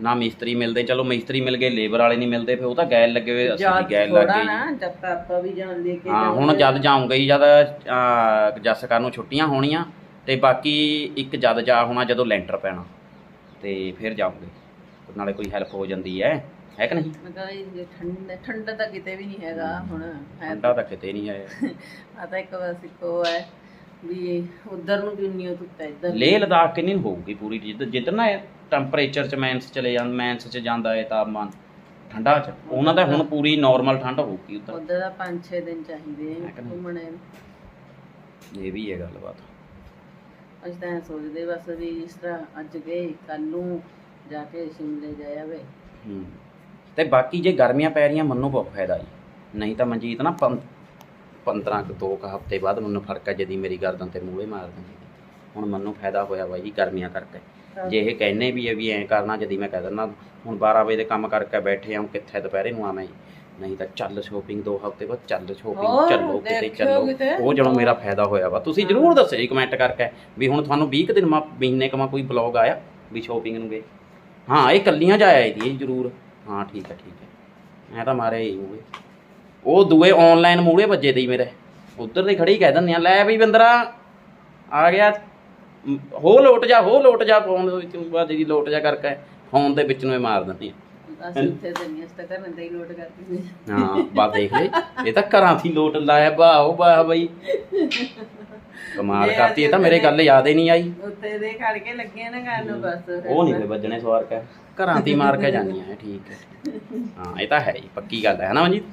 ਨਾ ਮਿਸਤਰੀ ਮਿਲਦੇ ਚਲੋ ਮਿਸਤਰੀ ਮਿਲ ਗਏ ਲੇਬਰ ਵਾਲੇ ਨਹੀਂ ਮਿਲਦੇ ਫਿਰ ਉਹ ਤਾਂ ਗੈਲ ਲੱਗੇ ਹੋਏ ਅਸੀਂ ਵੀ ਗੈਲ ਲੱਗ ਥੋੜਾ ਗਏ ਨਾ ਜਦ ਤੱਕ ਆਪਾਂ ਵੀ ਜਾਣ ਲੈ ਕੇ ਹਾਂ ਹੁਣ ਜਦ ਜਾਊਂਗਾ ਹੀ ਜਦ ਅਹ, ਜੱਸਕਰ ਨੂੰ ਛੁੱਟੀਆਂ ਹੋਣੀਆਂ ਤੇ ਬਾਕੀ ਇੱਕ ਜਦ ਜਾ ਹੋਣਾ ਜਦੋਂ ਲੈਂਟਰ ਪੈਣਾ ਤੇ ਫਿਰ ਜਾਊਂਗੇ। ਨਾਲੇ ਕੋਈ ਹੈਲਪ ਹੋ ਜਾਂਦੀ ਹੈ। ਹੈ ਕਿ ਨਹੀਂ? ਮੈਂ ਕਿਹਾ ਇਹ ਠੰਡ ਠੰਡ ਤਾਂ ਕਿਤੇ ਵੀ ਨਹੀਂ ਹੈਗਾ ਹੁਣ ਹੈ ਠੰਡਾ ਤਾਂ। ਕਿਤੇ ਨਹੀਂ ਹੈ। ਆ ਤਾਂ ਇੱਕ ਬਸ ਇੱਕੋ ਹੈ ਵੀ ਉਧਰ ਨੂੰ ਵੀ ਨਹੀਂ ਹੈ ਇੱਧਰ ਲੇਹ ਲਦਾਖ ਕਿੰਨੀ ਕੁ ਹੋਊਗੀ ਪੂਰੀ? ਜਿੱਦ ਜਿੱਦਣ ਨਾ ਟੈਂਪਰੇਚਰ ਚ ਮਾਈਨਸ ਚਲੇ ਜਾਂ ਮਾਈਨਸ ਚ ਜਾਂਦਾ ਹੈ ਤਾਪਮਾਨ ਠੰਡਾ ਚ। ਉਹਨਾਂ ਦਾ ਹੁਣ ਪੂਰੀ ਨਾਰਮਲ ਠੰਡ ਹੋਊਗੀ ਉੱਧਰ। ਉਧਰ ਦਾ 5-6 ਦਿਨ ਚਾਹੀਦੇ ਕਿ? ਘੁੰਮਣੇ। ਇਹ ਵੀ ਹੈ ਗੱਲਬਾਤ ਅਸੀਂ ਤਾਂ ਐਂ ਸੋਚਦੇ ਬਸ ਵੀ ਇਸ ਤਰ੍ਹਾਂ ਅੱਜ ਗਏ ਕੱਲ ਨੂੰ ਜਾ ਕੇ ਸ਼ਿਮਲੇ ਜਾਇਆ ਵੇ ਹੂੰ। ਤੇ ਬਾਕੀ ਜੇ ਗਰਮੀਆਂ ਪੈ ਰਹੀਆਂ ਮੈਨੂੰ ਬਹੁਤ ਫਾਇਦਾ ਜੀ। ਨਹੀਂ ਤਾਂ ਮਨਜੀਤ ਨਾ 15 ਕੁ ਦੋ ਕੁ ਹਫ਼ਤੇ ਬਾਅਦ ਮੈਨੂੰ ਫ਼ਰਕ ਹੈ ਜਦੀ ਮੇਰੀ ਗਰਦਨ ਤੇ ਮੂਹੇ ਮਾਰ ਦਿੰਦੀ ਹੁਣ ਮੈਨੂੰ ਫਾਇਦਾ ਹੋਇਆ ਬਾਈ ਜੀ ਗਰਮੀਆਂ ਕਰਕੇ। ਜੇ ਇਹ ਕਹਿੰਨੇ ਵੀ ਹੈ ਵੀ ਐਂ ਕਰਨਾ ਜਦੀ ਮੈਂ ਕਹਿ ਦਿੰਦਾ ਹੁਣ 12 ਵਜੇ ਦੇ ਕੰਮ ਕਰਕੇ ਬੈਠੇ ਹਾਂ ਕਿੱਥੇ ਦੁਪਹਿਰੇ ਨੂੰ ਆਵਾਂ ਜੀ? ਨਹੀਂ ਤਾਂ ਚੱਲ ਸ਼ੋਪਿੰਗ ਦੋ ਹਫ਼ਤੇ ਬਾਅਦ ਚੱਲ ਸ਼ੋਪਿੰਗ ਚੱਲੋ ਕਿਤੇ ਚੱਲੋ। ਉਹ ਜਦੋਂ ਮੇਰਾ ਫਾਇਦਾ ਹੋਇਆ ਵਾ। ਤੁਸੀਂ ਜਰੂਰ ਦੱਸਿਓ ਜੀ ਕਮੈਂਟ ਕਰਕੇ ਵੀ ਹੁਣ ਤੁਹਾਨੂੰ 20 ਕੁ ਦਿਨ ਮਾ ਮਹੀਨੇ ਕਮਾ ਕੋਈ ਬਲੌਗ ਆਇਆ ਵੀ ਸ਼ੋਪਿੰਗ ਨੂੰ ਗਏ। ਹਾਂ ਇਹ ਕੱਲੀਆਂ ਜਾਇਆ ਇਹਦੀ ਜਰੂਰ। ਹਾਂ ਠੀਕ ਹੈ ਠੀਕ ਹੈ। ਮੈਂ ਤਾਂ ਮਾਰਿਆ ਹੀ ਹੋਵੇ ਉਹ ਦੂਏ ਆਨਲਾਈਨ ਮੂਹਰੇ ਵੱਜੇ ਤੇ ਹੀ ਮੇਰੇ। ਉਧਰ ਦੇ ਖੜੀ ਕਹਿ ਦਿੰਦੇ ਆ ਲੈ ਵੀ ਬੰਦਰਾ ਆ ਗਿਆ। ਹੋ ਲੋਟ ਜਾ ਹੋ ਲੋਟ ਜਾ ਫੋਨ ਦੇ ਵਿੱਚ ਬਾਅਦ ਜੀ ਲੋਟ ਜਾ ਕਰਕੇ ਫੋਨ ਦੇ ਵਿੱਚ ਨੂੰ ਇਹ ਮਾਰ ਦਿੰਦੇ ਆ। ਅਸੀਂ ਉੱਥੇ ਘਰਾਂ ਤੇ ਹੀ ਲੋਡ ਕਰਦੇ ਸੀ ਹਾਂ। ਬਾ ਦੇਖ ਲੈ ਇਹ ਤਾਂ ਘਰਾਂ ਦੀ ਲੋਟ ਲਾਇਆ ਵਾਹ ਵਾਹ ਬਈ। ਕਮਾਲ ਕਰਤੀ ਇਹ ਤਾਂ ਮੇਰੇ ਗੱਲ ਯਾਦ ਹੀ ਨਹੀਂ ਆਈ। ਉੱਥੇ ਦੇ ਖੜ ਕੇ ਲੱਗੇ ਨਾ ਕਰਨ ਨੂੰ ਬਸ। ਫਿਰ ਉਹ ਨਹੀਂ ਕੋਈ ਵੱਜਣੇ ਸਵਾਰ ਕੇ ਘਰਾਂ ਦੀ ਮਾਰ ਕੇ ਜਾਂਦੀਆਂ ਇਹ ਠੀਕ ਹੈ। ਹਾਂ ਇਹ ਤਾਂ ਹੈ ਹੀ ਪੱਕੀ ਗੱਲ ਹੈ ਨਾ ਮਨਜੀਤ?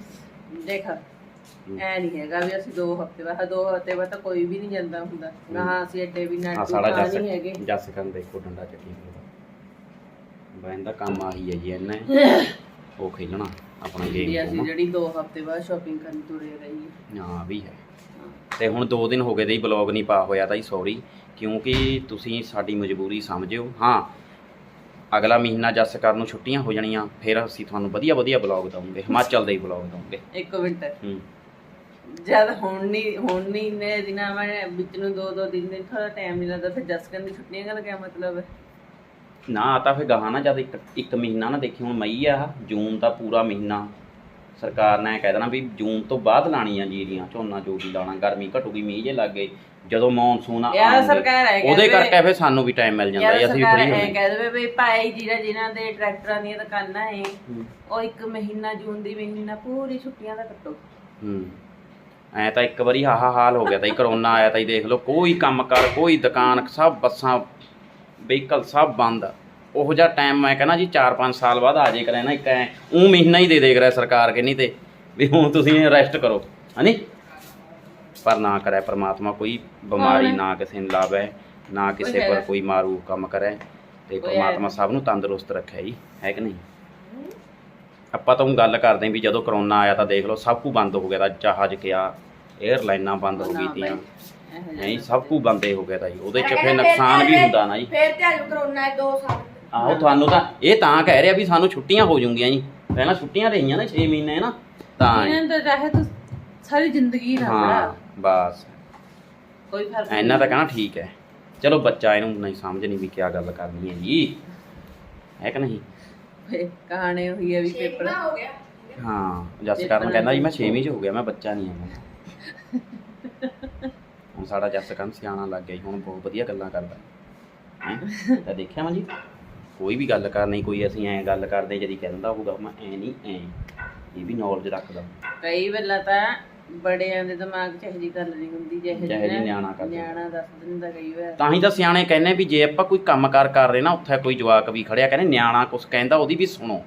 ਦੇਖ ਐ ਨਹੀਂ ਹੈਗਾ ਵੀ ਅਸੀਂ ਦੋ ਹਫ਼ਤੇ ਬਾਅਦ ਦੋ ਹਫ਼ਤੇ ਬਾਅਦ ਤਾਂ ਕੋਈ ਵੀ ਨਹੀਂ ਜਾਂਦਾ ਹੁੰਦਾ। ਨਾ ਅਸੀਂ ਐਡੇ ਵੀ ਆ ਨਾਟੂ ਸਾਡਾ ਤਾਂ ਜੱਸ ਨਹੀਂ ਹੈਗੇ। ਜੱਸ ਕਰਨ ਦੇਖੋ ਡੰਡਾ ਚੱਕੀ ਬੈਨ ਦਾ ਕੰਮ ਆਹੀ ਹੈ ਜੀ ਇਹਨੇ ਉਹ ਖੇਲਣਾ ਆਪਣਾ ਵੀ ਗੇਮ ਅਸੀਂ ਜਿਹੜੀ ਦੋ ਹਫ਼ਤੇ ਬਾਅਦ ਸ਼ਾਪਿੰਗ ਕਰਨ ਤੁਰੇ ਰਹੀ ਹਾਂ। ਵੀ ਹੈ। ਤੇ ਹੁਣ 2 ਦਿਨ ਹੋ ਗਏ ਤੇ ਬਲੌਗ ਨਹੀਂ ਪਾ ਹੋਇਆ ਤਾਂ ਜੀ ਸੌਰੀ ਕਿਉਂਕਿ ਤੁਸੀਂ ਸਾਡੀ ਮਜਬੂਰੀ ਸਮਝਿਓ। ਹਾਂ ਅਗਲਾ ਮਹੀਨਾ ਜੱਸ ਕਰਨ ਨੂੰ ਛੁੱਟੀਆਂ ਹੋ ਜਾਣੀਆਂ ਫਿਰ ਅਸੀਂ ਤੁਹਾਨੂੰ ਵਧੀਆ ਵਧੀਆ ਬਲੌਗ ਦਵਾਂਗੇ ਹਿਮਾਚਲ ਦੇ ਹੀ ਬਲੌਗ ਦਵਾਂਗੇ ਇੱਕ ਮਿੰਟ। ਹੂੰ। ਜਦ ਹੁਣ ਨਹੀਂ ਹੁਣ ਨਹੀਂ ਨੇ ਦਿਨਾਂ ਮੈਂ ਵਿੱਚ ਨੂੰ ਦੋ ਦੋ ਦਿਨ ਦਿਨ ਥੋੜਾ ਟਾਈਮ ਨਹੀਂ ਲੱਗਦਾ ਫਿਰ ਜਸਕਨ ਦੀ ਛੁੱਟੀਆਂ ਦਾ ਕਿਆ ਮਤਲਬ ਹੈ? ਨਾ ਆ ਤਾਂ ਫਿਰ ਗਾਹਾਂ ਨਾ ਜਦ ਇੱਕ ਇੱਕ ਮਹੀਨਾ ਨਾ ਦੇਖੀ ਹੁਣ ਮਈ ਆ ਜੂਨ ਦਾ ਪੂਰਾ ਮਹੀਨਾ। ਸਰਕਾਰ ਨੇ ਕਹਿ ਦੇਣਾ ਵੀ ਜੂਨ ਤੋਂ ਬਾਅਦ ਲਾਣੀਆਂ ਜੀਰੀਆਂ ਝੋਨਾ ਜੋ ਵੀ ਲਾਣਾ ਗਰਮੀ ਘਟੂਗੀ ਮੀਂਹ ਜੇ ਲੱਗ ਗਏ ਜਦੋਂ ਮੌਨਸੂਨ ਯਾਰ ਆਉਣਗੇ, ਸਰਕਾਰ ਹੈ ਉਹਦੇ ਕਰਕੇ ਫਿਰ ਸਾਨੂੰ ਵੀ ਟਾਈਮ ਮਿਲ ਜਾਂਦਾ ਹੈ ਅਸੀਂ ਵੀ ਫ੍ਰੀ ਕਹਿ ਦੇਵੇ ਵੀ ਭਾਈ ਜਿਹੜਾ ਜਿਨ੍ਹਾਂ ਦੇ ਟਰੈਕਟਰਾਂ ਦੀਆਂ ਦੁਕਾਨਾਂ ਹੂੰ। ਉਹ ਇੱਕ ਮਹੀਨਾ ਜੂਨ ਦੀ ਮਹੀਨਾ ਪੂਰੀ ਛੁੱਟੀਆਂ ਦਾ ਕੱਟੋ। ਹੂੰ। ਐ ਤਾਂ ਇੱਕ ਵਾਰੀ ਹਾਹਾ ਹਾਲ ਹੋ ਗਿਆ ਤਾਂ ਕਰੋਨਾ ਆਇਆ ਤਾਂ ਹੀ ਦੇਖ ਲਓ ਕੋਈ ਕੰਮ ਕਰ ਕੋਈ ਦੁਕਾਨ ਸਭ ਬੱਸਾਂ ਵਹੀਕਲ ਸਭ ਬੰਦ ਉਹੋ ਜਿਹਾ ਟਾਈਮ ਮੈਂ ਕਹਿੰਦਾ ਜੀ 4-5 ਸਾਲ ਬਾਅਦ ਆ ਜੇ ਕਰੇ ਨਾ ਇੱਕ ਐ ਉਹ ਮਹੀਨਾ ਹੀ ਦੇ ਦੇ ਕਰੇ ਸਰਕਾਰ ਕਿ ਨਹੀਂ ਤੇ ਵੀ ਹੁਣ ਤੁਸੀਂ ਰੈਸਟ ਕਰੋ ਹਨੀ? ਪਰ ਨਾ ਕਰੇ ਪ੍ਰਮਾਤਮਾ ਕੋਈ ਬਿਮਾਰੀ। ਨਾ ਕਿਸੇ ਨੂੰ ਲਾਵੇ ਨਾ ਕਿਸੇ ਪਰ। ਕੋਈ ਮਾਰੂ ਕੰਮ ਕਰੇ ਤੇ ਪ੍ਰਮਾਤਮਾ ਸਭ ਨੂੰ ਤੰਦਰੁਸਤ ਰੱਖੇ ਜੀ ਹੈ ਕਿ ਨਹੀਂ? ਆਪਾਂ ਤਾਂ ਹੁਣ ਗੱਲ ਕਰਦੇ ਵੀ ਜਦੋਂ ਕਰੋਨਾ ਆਇਆ ਤਾਂ ਦੇਖ ਲਓ ਸਭ ਕੁਝ ਬੰਦ ਹੋ ਗਿਆ ਤਾਂ ਜਹਾਜ਼ ਗਿਆ 에ਅਰਲਾਈਨਾਂ ਬੰਦ ਹੋ ਨਾ ਨਹੀਂ ਸਭ ਕੁਝ ਬੰਦੇ ਹੋ ਗਿਆ ਤਾਂ ਜੀ। ਉਹਦੇ ਚ ਫਿਰ ਨੁਕਸਾਨ ਵੀ ਹੁੰਦਾ ਨਾ ਜੀ। ਫੇਰ ਤੇ ਅੱਜ ਕਰੋਨਾ ਹੈ 2 ਸਾਲ ਆਹੋ ਤੁਹਾਨੂੰ ਤਾਂ ਇਹ ਤਾਂ ਕਹਿ ਰਿਹਾ ਵੀ ਸਾਨੂੰ ਛੁੱਟੀਆਂ ਹੋ ਜੂਗੀਆਂ ਜੀ। ਪਹਿਲਾਂ ਛੁੱਟੀਆਂ ਰਹੀਆਂ ਨਾ 6 ਮਹੀਨੇ ਨਾ ਤਾਂ ਇਹਨਾਂ ਤਾਂ ਚਾਹੇ ਤੂੰ ਸਾਰੀ ਜ਼ਿੰਦਗੀ ਪੜਾ ਬਸ। ਕੋਈ ਫ਼ਰਕ ਇੰਨਾ ਤਾਂ ਕਹਿਣਾ ਠੀਕ ਹੈ। ਚਲੋ ਬੱਚਾ ਇਹਨੂੰ ਨਹੀਂ ਸਮਝ ਨਹੀਂ ਵੀ ਕੀ ਗੱਲ ਕਰਨੀ ਹੈ ਜੀ। ਹੈ ਕਿ ਨਹੀਂ? ਕਹਾਣੀ ਹੋਈ ਹੈ ਵੀ ਪੇਪਰ। ਛੇਵਾਂ ਹੋ ਗਿਆ। ਹਾਂ ਜਸ ਕਰਨ ਕਹਿੰਦਾ ਜੀ ਮੈਂ 6ਵੀਂ ਚ ਹੋ ਗਿਆ ਮੈਂ ਬੱਚਾ ਨਹੀਂ ਹਾਂ ਹੁਣ ਸਾਡਾ ਜਸ ਕਰਨ ਸਿਆਣਾ ਲੱਗ ਗਿਆ ਜੀ ਹੁਣ ਬਹੁਤ ਵਧੀਆ ਗੱਲਾਂ ਕਰਦਾ। ਹੈ? ਤਾਂ ਦੇਖਿਆ ਮੈਂ ਜੀ ਕੋਈ ਵੀ ਗੱਲ ਕਰਨੀ ਕੋਈ ਅਸੀਂ ਐਂ ਗੱਲ ਕਰਦੇ ਜਦੀ ਕਹਿ ਦਿੰਦਾ ਹੋਊਗਾ ਮੈਂ ਐ ਨਹੀਂ ਐ ਇਹ ਵੀ ਨੌਲੇਜ ਰੱਖਦਾ। ਕਈ ਵੇਲਾ ਤਾਂ ਬੜਿਆਂ ਦੇ ਦਿਮਾਗ 'ਚ ਇਹੋ ਜਿਹੀ ਗੱਲ ਨਹੀਂ ਹੁੰਦੀ ਜਿਹੋ ਜਿਹੋ ਜਿਹੀ ਨਿਆਣਾ ਕਰਦਾ। ਨਿਆਣਾ ਦੱਸ ਦਿੰਦਾ ਕਈ ਵਾਰ। ਤਾਂ ਹੀ ਤਾਂ ਸਿਆਣੇ ਕਹਿੰਦੇ ਵੀ ਜੇ ਆਪਾਂ ਕੋਈ ਕੰਮਕਾਰ ਕਰ ਰਹੇ ਨਾ ਉੱਥੇ ਕੋਈ ਜਵਾਕ ਵੀ ਖੜਿਆ ਕਹਿੰਦੇ ਨਿਆਣਾ ਕੁਛ ਕਹਿੰਦਾ ਉਹਦੀ ਵੀ ਸੁਣੋ।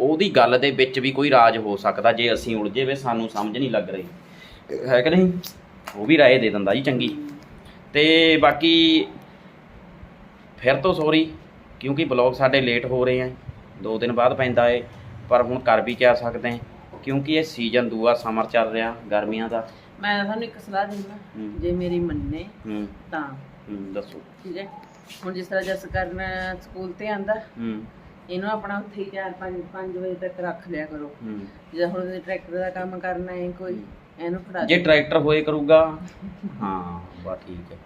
ਉਹਦੀ ਗੱਲ ਦੇ ਵਿੱਚ ਵੀ ਕੋਈ ਰਾਜ ਹੋ ਸਕਦਾ ਜੇ ਅਸੀਂ ਉਲਝੇ ਵੇ ਸਾਨੂੰ ਸਮਝ ਨਹੀਂ ਲੱਗ ਰਹੀ। ਹੈ ਕਿ ਨਹੀਂ? ਉਹ ਵੀ ਰਾਏ ਦੇ ਦਿੰਦਾ ਜੀ ਚੰਗੀ। ਤੇ ਬਾਕੀ ਫਿਰ ਤੋਂ ਸੌਰੀ ਕਿਉਂਕਿ ਬਲੌਗ ਸਾਡੇ ਲੇਟ ਹੋ ਰਹੇ ਆ ਦੋ ਦਿਨ ਬਾਅਦ ਪੈਂਦਾ ਏ ਪਰ ਹੁਣ ਕਰ ਵੀ ਕਿਆ ਸਕਦੇ ਹਾਂ ਕਿਉਂਕਿ ਇਹ ਸੀਜ਼ਨ ਦੂਆ ਸਮਰ ਚੱਲ ਰਿਹਾ ਗਰਮੀਆਂ ਦਾ। ਮੈਂ ਤੁਹਾਨੂੰ ਇੱਕ ਸਲਾਹ ਦਿੰਦਾ। ਜੇ ਮੇਰੀ ਮੰਨੇ ਹੂੰ। ਤਾਂ। ਹੂੰ ਦੱਸੋ। ਠੀਕ ਹੈ। ਹੁਣ ਜਿਸ ਤਰ੍ਹਾਂ ਜਸ ਕਰਨ ਸਕੂਲ ਤੇ ਆਂਦਾ ਹੂੰ। ਇਹਨੂੰ ਆਪਣਾ ਉੱਥੇ ਹੀ 4 5 5 ਵਜੇ ਤੱਕ ਰੱਖ ਲਿਆ ਕਰੋ। ਹੂੰ। ਜੇ ਹੁਣ ਟਰੈਕਟਰ ਦਾ ਕੰਮ ਕਰਨਾ ਹੈ ਕੋਈ। ਇਹਨੂੰ ਫੜਾ ਜੇ ਟਰੈਕਟਰ ਹੋਏ ਕਰੂਗਾ। ਹਾਂ ਬਾ ਠੀਕ ਹੈ।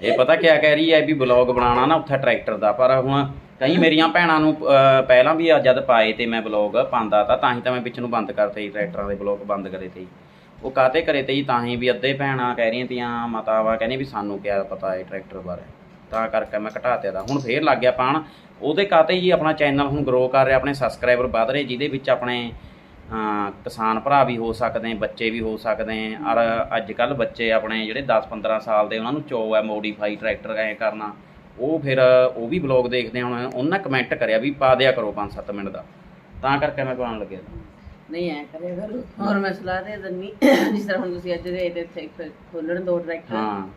ਇਹ ਪਤਾ ਕਿਆ ਕਹਿ ਰਹੀ ਹੈ ਵੀ ਬਲੌਗ ਬਣਾਉਣਾ ਨਾ ਉੱਥੇ ਟਰੈਕਟਰ ਦਾ ਪਰ ਹੁਣ ਕਈ ਮੇਰੀਆਂ ਭੈਣਾਂ ਨੂੰ ਅਹ, ਪਹਿਲਾਂ ਵੀ ਜਦ ਪਾਏ ਤੇ ਮੈਂ ਬਲੌਗ ਪਾਉਂਦਾ ਤਾਂ ਤਾਂ ਹੀ ਤਾਂ ਮੈਂ ਵਿੱਚ ਨੂੰ ਬੰਦ ਕਰਤੇ ਸੀ ਟਰੈਕਟਰਾਂ ਦੇ ਬਲੌਗ ਬੰਦ ਕਰੇ ਤੇ ਜੀ। ਉਹ ਕਾਤੇ ਕਰੇ ਤੇ ਜੀ ਤਾਂ ਹੀ ਵੀ ਅੱਧੇ ਭੈਣਾਂ ਕਹਿ ਰਹੀਆਂ ਤੀਆਂ ਮਾਤਾਵਾਂ ਕਹਿੰਦੀ ਵੀ ਸਾਨੂੰ ਕਿਆ ਪਤਾ ਹੈ ਟਰੈਕਟਰ ਬਾਰੇ। ਤਾਂ ਕਰਕੇ ਮੈਂ ਘਟਾਤਿਆ ਦਾ ਹੁਣ ਫੇਰ ਲੱਗ ਗਿਆ ਪਾਣ। ਉਹਦੇ ਕਾਤੇ ਜੀ ਆਪਣਾ ਚੈਨਲ ਹੁਣ ਗਰੋ ਕਰ ਰਿਹਾ ਆਪਣੇ ਸਬਸਕ੍ਰਾਈਬਰ ਵਧ ਰਹੇ ਜਿਹਦੇ ਵਿੱਚ ਆਪਣੇ ਕਿਸਾਨ ਭਰਾ ਵੀ ਹੋ ਸਕਦੇ ਨੇ ਬੱਚੇ ਵੀ ਹੋ ਸਕਦੇ। ਨੇ ਔਰ ਅੱਜ ਕੱਲ ਬੱਚੇ ਆਪਣੇ ਜਿਹੜੇ 10-15 ਸਾਲ ਦੇ ਉਹਨਾਂ ਨੂੰ ਚੋ ਹੈ ਮੋਡੀਫਾਈ ਟਰੈਕਟਰ ਐ ਕਰਨਾ। ਉਹ ਫਿਰ ਉਹ ਵੀ ਬਲੌਗ ਦੇਖਦੇ ਹੁਣ ਉਹਨਾਂ ਕਮੈਂਟ ਕਰਿਆ ਵੀ ਪਾ ਦਿਆ ਕਰੋ 5-7 ਮਿੰਟ ਦਾ। ਤਾਂ ਕਰਕੇ ਮੈਂ ਪਾਉਣ ਲੱਗਿਆ। ਨਹੀਂ ਐ ਕਰਿਆ ਕਰੋ। ਹੋਰ ਮੈਂ ਸਲਾਹ ਦੇ ਦਿੰਨੀ ਜਿਸ ਤਰ੍ਹਾਂ ਹੁਣ ਤੁਸੀਂ ਅੱਜ ਦੇ ਇੱਥੇ ਇੱਕ ਖੋਲਣ ਦੋ ਟਰੈਕਟਰ ਹਾਂ।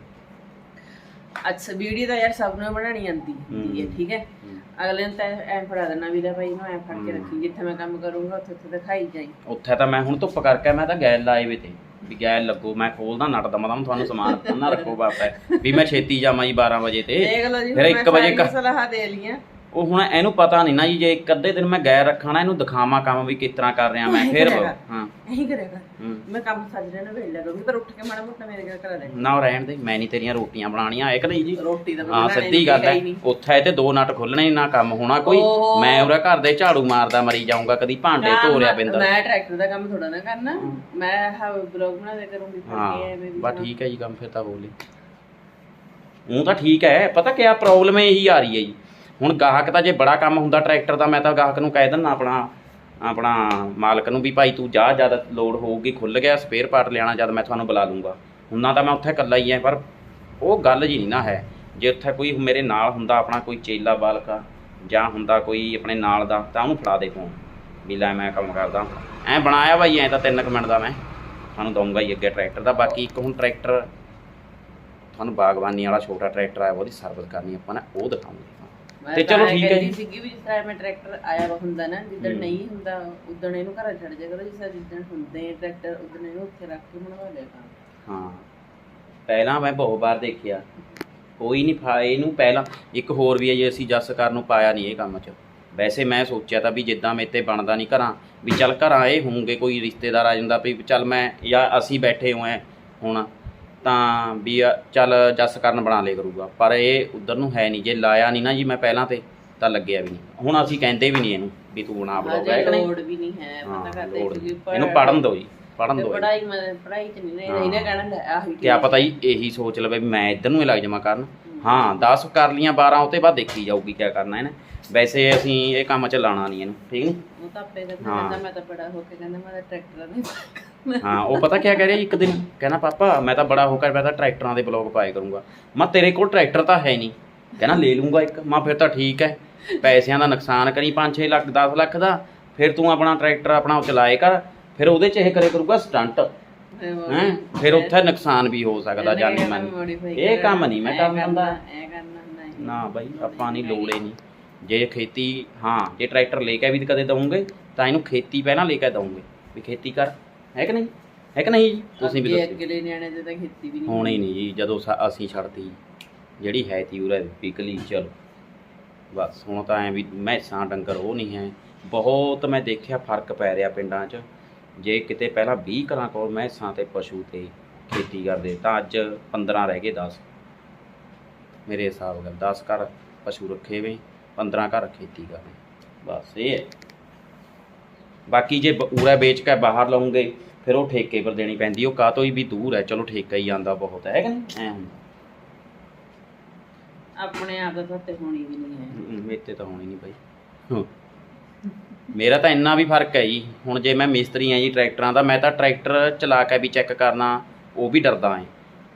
ਅੱਛਾ ਵੀਡੀਓ ਤਾਂ ਯਾਰ ਸਭ ਨੂੰ ਬਣਾਣੀ ਆਂਦੀ ਹੈ। ਠੀਕ ਹੂੰ। ਅਗਲੇ ਨੂੰ ਤਾਂ ਐ ਫੜਾ ਦੇਣਾ ਵੀ ਲੈ ਭਾਈ ਨੂੰ ਐ ਫੜ ਕੇ ਰੱਖੀ ਜਿੱਥੇ ਮੈਂ ਕੰਮ ਕਰੂੰਗਾ ਉੱਥੇ ਉੱਥੇ ਦਿਖਾਈ ਜਾਈ। ਉੱਥੇ ਤਾਂ ਮੈਂ ਹੁਣ ਧੁੱਪ ਕਰਕੇ ਮੈਂ ਤਾਂ ਗੈਲ ਲਾਏ ਵੇ ਤੇ ਵੀ ਗੈਲ ਲੱਗੋ ਮੈਂ ਖੋਲਦਾ ਨੱਟ ਦਮਾ ਦਮ ਤੁਹਾਨੂੰ ਸਮਾਨ ਨਾ ਰੱਖੋ ਬਾਪਾ ਵੀ ਮੈਂ ਛੇਤੀ ਜਾਵਾਂ ਜੀ 12 ਵਜੇ ਤੇ। ਦੇਖ ਲਓ ਜੀ ਫਿਰ ਹੁਣ ਮੈਂ 1 ਵਜੇ ਸਲਾਹਾਂ ਦੇ ਲੀਆਂ ਉਹ ਹੁਣ ਇਹਨੂੰ ਪਤਾ ਨਹੀਂ ਨਾ ਜੀ ਜੇ ਇੱਕ ਅੱਧੇ ਦਿਨ ਮੈਂ ਗੈਰ ਰੱਖਣਾ ਇਹਨੂੰ ਦਿਖਾਵਾਂ ਕੰਮ ਵੀ ਕਿਸ ਤਰ੍ਹਾਂ ਕਰ ਰਿਹਾ ਮੈਂ ਫਿਰ ਹਾਂ। ਇਹੀ ਕਰਿਆ ਕਰ ਹੂੰ। ਮੈਂ ਕੰਮ ਸੱਜ ਰਿਹਾ ਨਾ ਵੇਲੇ ਕਰੂੰਗੀ ਪਰ ਉੱਠ ਕੇ ਮਾੜਾ ਮੋਟਾ ਮੇਰੇ ਘਰ ਕਰਾ ਦੇ ਨਾ ਰਹਿਣ ਦੇ ਮੈਂ ਨਹੀਂ ਤੇਰੀਆਂ ਰੋਟੀਆਂ ਬਣਾਉਣੀਆਂ ਹੈ ਕਿ ਨਹੀਂ ਜੀ। ਰੋਟੀ ਦਾ ਹਾਂ ਸਿੱਧੀ ਗੱਲ ਹੈ ਉੱਥੇ ਤੇ ਦੋ ਨਟ ਖੁੱਲਣੇ ਨਾ ਕੰਮ ਹੋਣਾ ਕੋਈ। ਮੈਂ ਉਹਦਾ ਘਰ ਦੇ ਝਾੜੂ ਮਾਰਦਾ ਮਰੀ ਜਾਊਂਗਾ ਕਦੀ ਭਾਂਡੇ ਧੋ ਰਿਆ ਬਿੰਦਰ। ਮੈਂ ਟਰੈਕਟਰ ਦਾ ਕੰਮ ਥੋੜਾ ਨਾ ਕਰਨਾ। ਮੈਂ ਹਾ ਬਲੌਗ ਬਣਾ ਦੇ ਕਰੂੰਗੀ ਹਾਂ ਬਸ ਠੀਕ ਹੈ ਜੀ ਕੰਮ ਫਿਰ ਤਾਂ ਬੋਲੀ। ਉਹ ਤਾਂ ਠੀਕ ਹੈ ਪਤਾ ਕਿਆ ਪ੍ਰੋਬਲਮ ਇਹੀ ਆ ਰਹੀ ਹੈ ਜੀ। ਹੁਣ ਗਾਹਕ ਤਾਂ ਜੇ ਬੜਾ ਕੰਮ ਹੁੰਦਾ ਟਰੈਕਟਰ ਦਾ, ਮੈਂ ਤਾਂ ਗਾਹਕ ਨੂੰ ਕਹਿ ਦਿੰਦਾ ਆਪਣਾ ਆਪਣਾ ਮਾਲਕ ਨੂੰ ਵੀ ਭਾਈ ਤੂੰ ਜਾ, ਜਦ ਲੋਡ ਹੋਊਗੀ ਖੁੱਲ ਗਿਆ ਸਪੇਅਰ ਪਾਰਟ ਲੈਣਾ ਜਦ ਮੈਂ ਤੁਹਾਨੂੰ ਬੁਲਾ ਲੂੰਗਾ। ਹੁੰਨਾ ਤਾਂ ਮੈਂ ਉੱਥੇ ਇਕੱਲਾ ਹੀ ਐ ਪਰ ਉਹ ਗੱਲ ਜੀ ਨਹੀਂ ਨਾ ਹੈ। ਜੇ ਉੱਥੇ ਕੋਈ ਮੇਰੇ ਨਾਲ ਹੁੰਦਾ, ਆਪਣਾ ਕੋਈ ਚੇਲਾ ਬਾਲਕਾ ਜਾਂ ਹੁੰਦਾ ਕੋਈ ਆਪਣੇ ਨਾਲ ਦਾ, ਤਾਂ ਉਹਨੂੰ ਫੜਾ ਦੇ ਫੋਨ ਵੀ ਲੈ ਮੈਂ ਕੰਮ ਕਰਦਾ। ਐ ਬਣਾਇਆ ਭਾਈ ਐ ਤਾਂ 3 ਮਿੰਟ ਦਾ ਮੈਂ ਤੁਹਾਨੂੰ ਦਊਂਗਾ ਹੀ ਅੱਗੇ ਟਰੈਕਟਰ ਦਾ। ਬਾਕੀ ਇੱਕ ਹੁਣ ਟਰੈਕਟਰ, ਤੁਹਾਨੂੰ ਬਾਗਬਾਨੀ ਵਾਲਾ ਛੋਟਾ ਟਰੈਕਟਰ ਆਇਆ, ਉਹਦੀ ਸਰਵਿਸ ਕਰਨੀ ਆਪਾਂ ਨੇ, ਉਹ ਦਿਖਾਉਂਗੇ। ਤੇ ਚਲੋ ਠੀਕ ਹੈ ਜੀ। ਸੀਗੀ ਵੀ ਜਿਸ ਤਰ੍ਹਾਂ ਮੈਂ ਟਰੈਕਟਰ ਆਇਆ ਵਾ ਹੁੰਦਾ ਨਾ ਜਿੱਦਣ। ਨਹੀਂ ਹੁੰਦਾ ਉਦਣ ਇਹਨੂੰ ਘਰ ਛੱਡ ਜਾ ਕਰੋ ਜਿਸ ਤਰ੍ਹਾਂ ਜਿੱਦਣ ਹੁੰਦੇ ਟਰੈਕਟਰ ਉਦਣ ਇਹਨੂੰ ਉੱਥੇ ਰੱਖ ਕੇ ਬਣਵਾ ਲਿਆ ਕਰ। ਹਾਂ। ਪਹਿਲਾਂ ਮੈਂ ਬਹੁਤ ਵਾਰ ਦੇਖਿਆ। ਕੋਈ ਨਹੀਂ ਫਾ ਇਹਨੂੰ ਪਹਿਲਾਂ ਇੱਕ ਹੋਰ ਵੀ ਹੈ ਜੇ ਅਸੀਂ ਜੱਸ ਕਰ ਨੂੰ ਪਾਇਆ ਨਹੀਂ ਇਹ ਕੰਮ 'ਚ। ਵੈਸੇ ਮੈਂ ਸੋਚਿਆ ਤਾਂ ਵੀ ਜਿੱਦਾਂ ਮੇਰੇ ਤੇ ਬਣਦਾ ਨਹੀਂ ਘਰਾਂ ਵੀ ਚੱਲ ਘਰਾਂ ਇਹ ਹੋਣਗੇ ਕੋਈ ਰਿਸ਼ਤੇਦਾਰ ਆ ਜਾਂਦਾ ਵੀ ਚੱਲ ਮੈਂ ਜਾਂ ਅਸੀਂ ਬੈਠੇ ਹੋਏ ਹੁਣ। ਤਾਂ ਵੀ ਚੱਲ ਜੱਸ ਕਰਨ ਬਣਾ ਲੇ ਕਰੂਗਾ। ਪਰ ਇਹ ਉਧਰ ਨੂੰ ਹੈ ਨਹੀਂ। ਜੇ ਲਾਇਆ ਨਹੀਂ ਨਾ ਜੀ ਮੈਂ ਪਹਿਲਾਂ ਤੇ ਤਾਂ ਲੱਗਿਆ ਵੀ ਨਹੀਂ। ਹੁਣ ਅਸੀਂ ਕਹਿੰਦੇ ਵੀ ਨਹੀਂ ਇਹਨੂੰ ਵੀ ਤੂੰ ਬਣਾ ਬਲੋਗਾ ਹੈ ਕਿ ਨਹੀਂ ਲੋੜ ਵੀ ਨਹੀਂ ਹੈ। ਹਾਂ, ਪਤਾ ਕਰਦੇ ਕਿਉਂਕਿ। ਇਹਨੂੰ ਪੜਨ ਦਿਓ ਜੀ ਪੜਨ ਦਿਓ। ਪੜਾਈ ਮੈਂ ਪੜਾਈ ਚ ਨਹੀਂ ਨੇ ਹਾਂ। ਇਹਨੇ ਕਹਿਣਾ ਆਹੀ ਕਿਆ ਪਤਾ ਜੀ ਇਹੀ ਸੋਚ ਲਵੇ ਵੀ ਮੈਂ ਇੱਧਰ ਨੂੰ ਹੀ ਲੱਗ ਜਾਵਾਂ ਕਰਨ। ਹਾਂ। 10 ਕਰ ਲੀਆਂ 12 ਉਹ ਤੇ ਬਾਅਦ ਦੇਖੀ ਜਾਊਗੀ ਕਿਆ ਕਰਨਾ ਇਹਨੇ। ਵੈਸੇ ਅਸੀਂ ਇਹ ਕੰਮ ਚ ਲਾਣਾ ਨਹੀਂ ਇਹਨੂੰ ਠੀਕ ਨਹੀਂ? ਉਹ ਤਾਂ ਆਪੇ ਕਹਿੰਦਾ ਹਾਂ। ਕਹਿੰਦਾ ਮੈਂ ਤਾਂ ਬੜਾ ਹੋ ਕੇ ਕਹਿੰਦਾ ਮੈਂ ਤਾਂ ਟਰੈਕਟਰ ਨਹੀਂ ਹਾਂ ਉਹ ਪਤਾ ਕਿਆ ਕਹਿ ਰਿਹਾ ਇੱਕ ਦਿਨ ਕਹਿੰਦਾ ਪਾਪਾ ਮੈਂ ਤਾਂ ਬੜਾ ਹੋ ਕੇ ਮੈਂ ਤਾਂ ਟਰੈਕਟਰਾਂ ਦੇ ਬਲੌਗ ਪਾਏ ਕਰੂੰਗਾ। ਮੈਂ ਤੇਰੇ ਕੋਲ ਟਰੈਕਟਰ ਤਾਂ ਹੈ ਨਹੀਂ। ਕਹਿੰਦਾ ਲੈ ਲੂੰਗਾ ਇੱਕ। ਮੈਂ ਫਿਰ ਤਾਂ ਠੀਕ ਹੈ। ਪੈਸਿਆਂ ਦਾ ਨੁਕਸਾਨ ਕਰੀ 5-6 ਲੱਖ 10 ਲੱਖ ਦਾ। ਫਿਰ ਤੂੰ ਆਪਣਾ ਟਰੈਕਟਰ ਆਪਣਾ ਚਲਾਏ ਕਰ। ਫਿਰ ਉਹਦੇ 'ਚ ਇਹ ਕਰੇ ਕਰੂਗਾ ਸਟੰਟ। ਹੈ? ਫਿਰ ਉੱਥੇ ਨੁਕਸਾਨ ਵੀ ਹੋ ਸਕਦਾ ਜਾਨੀ ਮਨ। ਇਹ ਕੰਮ ਨਹੀਂ ਮੈਂ ਕਰਨ ਦਿੰਦਾ ਐ ਕਰਨਾ ਨਹੀਂ। ਨਾ ਬਾਈ ਆਪਾਂ ਨਹੀਂ ਲੋੜੇ ਨਹੀਂ ਜੇ ਖੇਤੀ ਹਾਂ ਜੇ ਟਰੈਕਟਰ ਲੈ ਕੇ ਵੀ ਕਦੇ ਦਵੋਗੇ ਤਾਂ ਇਹਨੂੰ ਖੇਤੀ ਪਹਿਲਾਂ ਲੈ ਕੇ ਦਵੋਗੇ ਵੀ ਖੇਤੀ ਕਰ। ਹੈ ਕਿ ਨਹੀਂ? ਹੈ ਕਿ ਨਹੀਂ ਜੀ? ਤੁਸੀਂ ਵੀ ਦੱਸੋ। ਅਗਲੇ ਨਿਆਣੇ ਦੇ ਤਾਂ ਖੇਤੀ ਵੀ ਨਹੀਂ ਹੋਣੀ ਨਹੀਂ ਜੀ ਜਦੋਂ ਸਾ- ਅਸੀਂ ਛੱਡਤੀ ਜਿਹੜੀ ਹੈ ਤੀ ਉਰੇ ਵਿਕਲੀ ਚਲੋ। ਬਸ ਹੁਣ ਤਾਂ ਐ ਵੀ ਮੈਸਾਂ ਡੰਗਰ ਉਹ ਨਹੀਂ ਹੈ। ਬਹੁਤ ਮੈਂ ਦੇਖਿਆ ਫ਼ਰਕ ਪੈ ਰਿਹਾ ਪਿੰਡਾਂ 'ਚ। ਜੇ ਕਿਤੇ ਪਹਿਲਾਂ 20 ਘਰਾਂ ਕੋਲ ਮੈਸਾਂ ਤੇ ਪਸ਼ੂ ਤੇ ਖੇਤੀ ਕਰਦੇ ਤਾਂ ਅੱਜ 15 ਰਹਿ ਗਏ 10 ਮੇਰੇ ਹਿਸਾਬ ਨਾਲ 10 ਘਰ ਪਸ਼ੂ ਰੱਖੇ ਵੇ 15 ਘਰ ਖੇਤੀ ਕਰਦੇ। ਬਸ ਇਹ ਹੈ। ਬਾਕੀ ਜੇ ਬ- ਉਰਾ ਵੇਚ ਕੇ ਬਾਹਰ ਲਾਉਂਗੇ ਫਿਰ ਉਹ ਠੇਕੇ ਪਰ ਦੇਣੀ ਪੈਂਦੀ ਉਹ ਕਾਹ ਤੋਂ ਹੀ ਵੀ ਦੂਰ ਹੈ ਚਲੋ ਠੇਕਾ ਹੀ ਆਂਦਾ ਬਹੁਤ ਹੈ ਕਿ ਨਹੀਂ? ਐ ਹੁੰਦਾ। ਆਪਣੇ ਆਪ ਦਾ ਤਾਂ ਤੇ ਹੋਣੀ ਵੀ ਨਹੀਂ ਹੈ। ਮੇਰੇ ਤੇ ਹੋਣੀ ਨਹੀਂ ਬਾਈ। ਮੇਰਾ ਤਾਂ ਇੰਨਾ ਵੀ ਫ਼ਰਕ ਹੈ ਜੀ। ਹੁਣ ਜੇ ਮੈਂ ਮਿਸਤਰੀ ਆ ਜੀ ਟਰੈਕਟਰਾਂ ਦਾ ਮੈਂ ਤਾਂ ਟਰੈਕਟਰ ਚਲਾ ਕੇ ਵੀ ਚੈੱਕ ਕਰਨਾ ਉਹ ਵੀ ਡਰਦਾ ਐ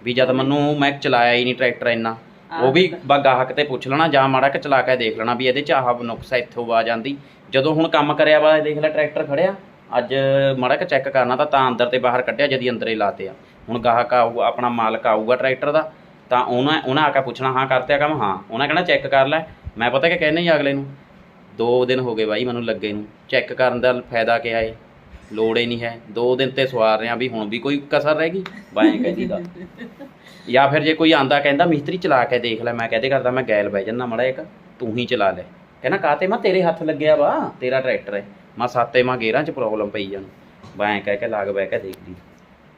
ਵੀ ਜਦ ਮੈਨੂੰ ਮੈਂ ਚਲਾਇਆ ਹੀ ਨਹੀਂ ਟਰੈਕਟਰ ਇੰਨਾ ਉਹ ਵੀ ਬ- ਗਾਹਕ ਤੇ ਪੁੱਛ ਲੈਣਾ ਜਾਂ ਮਾੜਾ ਕਿ ਚਲਾ ਕੇ ਦੇਖ ਲੈਣਾ ਵੀ ਇਹਦੇ ਚ ਆਹ ਨੁਕਸਾ ਇੱਥੋਂ ਆ ਜਾਂਦੀ। ਜਦੋਂ ਹੁਣ ਕੰਮ ਕਰਿਆ ਵਾ ਦੇਖ ਲੈ ਟਰੈਕਟਰ ਖੜਿਆ। ਅੱਜ ਮਾੜਾ ਕਿ ਚੈੱਕ ਕਰਨਾ ਤਾਂ ਤਾਂ ਅੰਦਰ ਤੇ ਬਾਹਰ ਕੱਢਿਆ, ਜਦੀ ਅੰਦਰੇ ਲਾਤੇ ਆ। ਹੁਣ ਗਾਹਕ ਆਊਗਾ ਆਪਣਾ ਮਾਲਕ ਆਊਗਾ ਟਰੈਕਟਰ ਦਾ, ਤਾਂ ਉਹਨਾਂ ਉਹਨਾਂ ਆ ਕੇ ਪੁੱਛਣਾ, ਹਾਂ ਕਰਤਿਆ ਕੰਮ? ਹਾਂ। ਉਹਨਾਂ ਕਹਿਣਾ ਚੈੱਕ ਕਰ ਲੈ। ਮੈਂ ਪਤਾ ਕਿ ਕਹਿੰਦੇ ਹੀ ਅਗਲੇ ਨੂੰ? ਦੋ ਦਿਨ ਹੋ ਗਏ ਬਾਈ ਮੈਨੂੰ ਲੱਗੇ ਨੂੰ। ਚੈੱਕ ਕਰਨ ਦਾ ਫਾਇਦਾ ਕਿਹਾ ਏ? ਲੋੜ ਹੀ ਨਹੀਂ ਹੈ। ਦੋ ਦਿਨ ਤੇ ਸਵਾਰ ਰਿਆਂ ਵੀ ਹੁਣ ਵੀ ਕੋਈ ਕਸਰ ਰਹਿ ਗਈ? ਬਾਏ ਕਹਿੰਦੀ ਦਾ ਜਾਂ ਫਿਰ ਜੇ ਕੋਈ ਆਂਦਾ ਕਹਿੰਦਾ, ਮਿਸਤਰੀ ਚਲਾ ਕੇ ਦੇਖ ਲੈ, ਮੈਂ ਕਹਦੇ ਕਰਦਾ, ਮੈਂ ਗੈਲ ਬਹਿ ਜੰਨਾ ਮੜਾ ਇੱਕ, ਤੂੰ ਹੀ ਚਲਾ ਲੈ। ਕਹਿੰਦਾ, ਕਾਤੇ ਮੈਂ, ਤੇਰੇ ਹੱਥ ਲੱਗਿਆ ਵਾ, ਤੇਰਾ ਟਰੈਕਟਰ ਹੈ ਮੈਂ ਸਾਤੇ ਮਾਂ ਗੇਰਾਂ ਚ ਪ੍ਰੋਬਲਮ ਪਈ ਜਾਣ। ਬਾਏ ਕਹਿ ਕੇ ਲਾਗ ਬਹਿ ਕੇ ਦੇਖ ਲਈ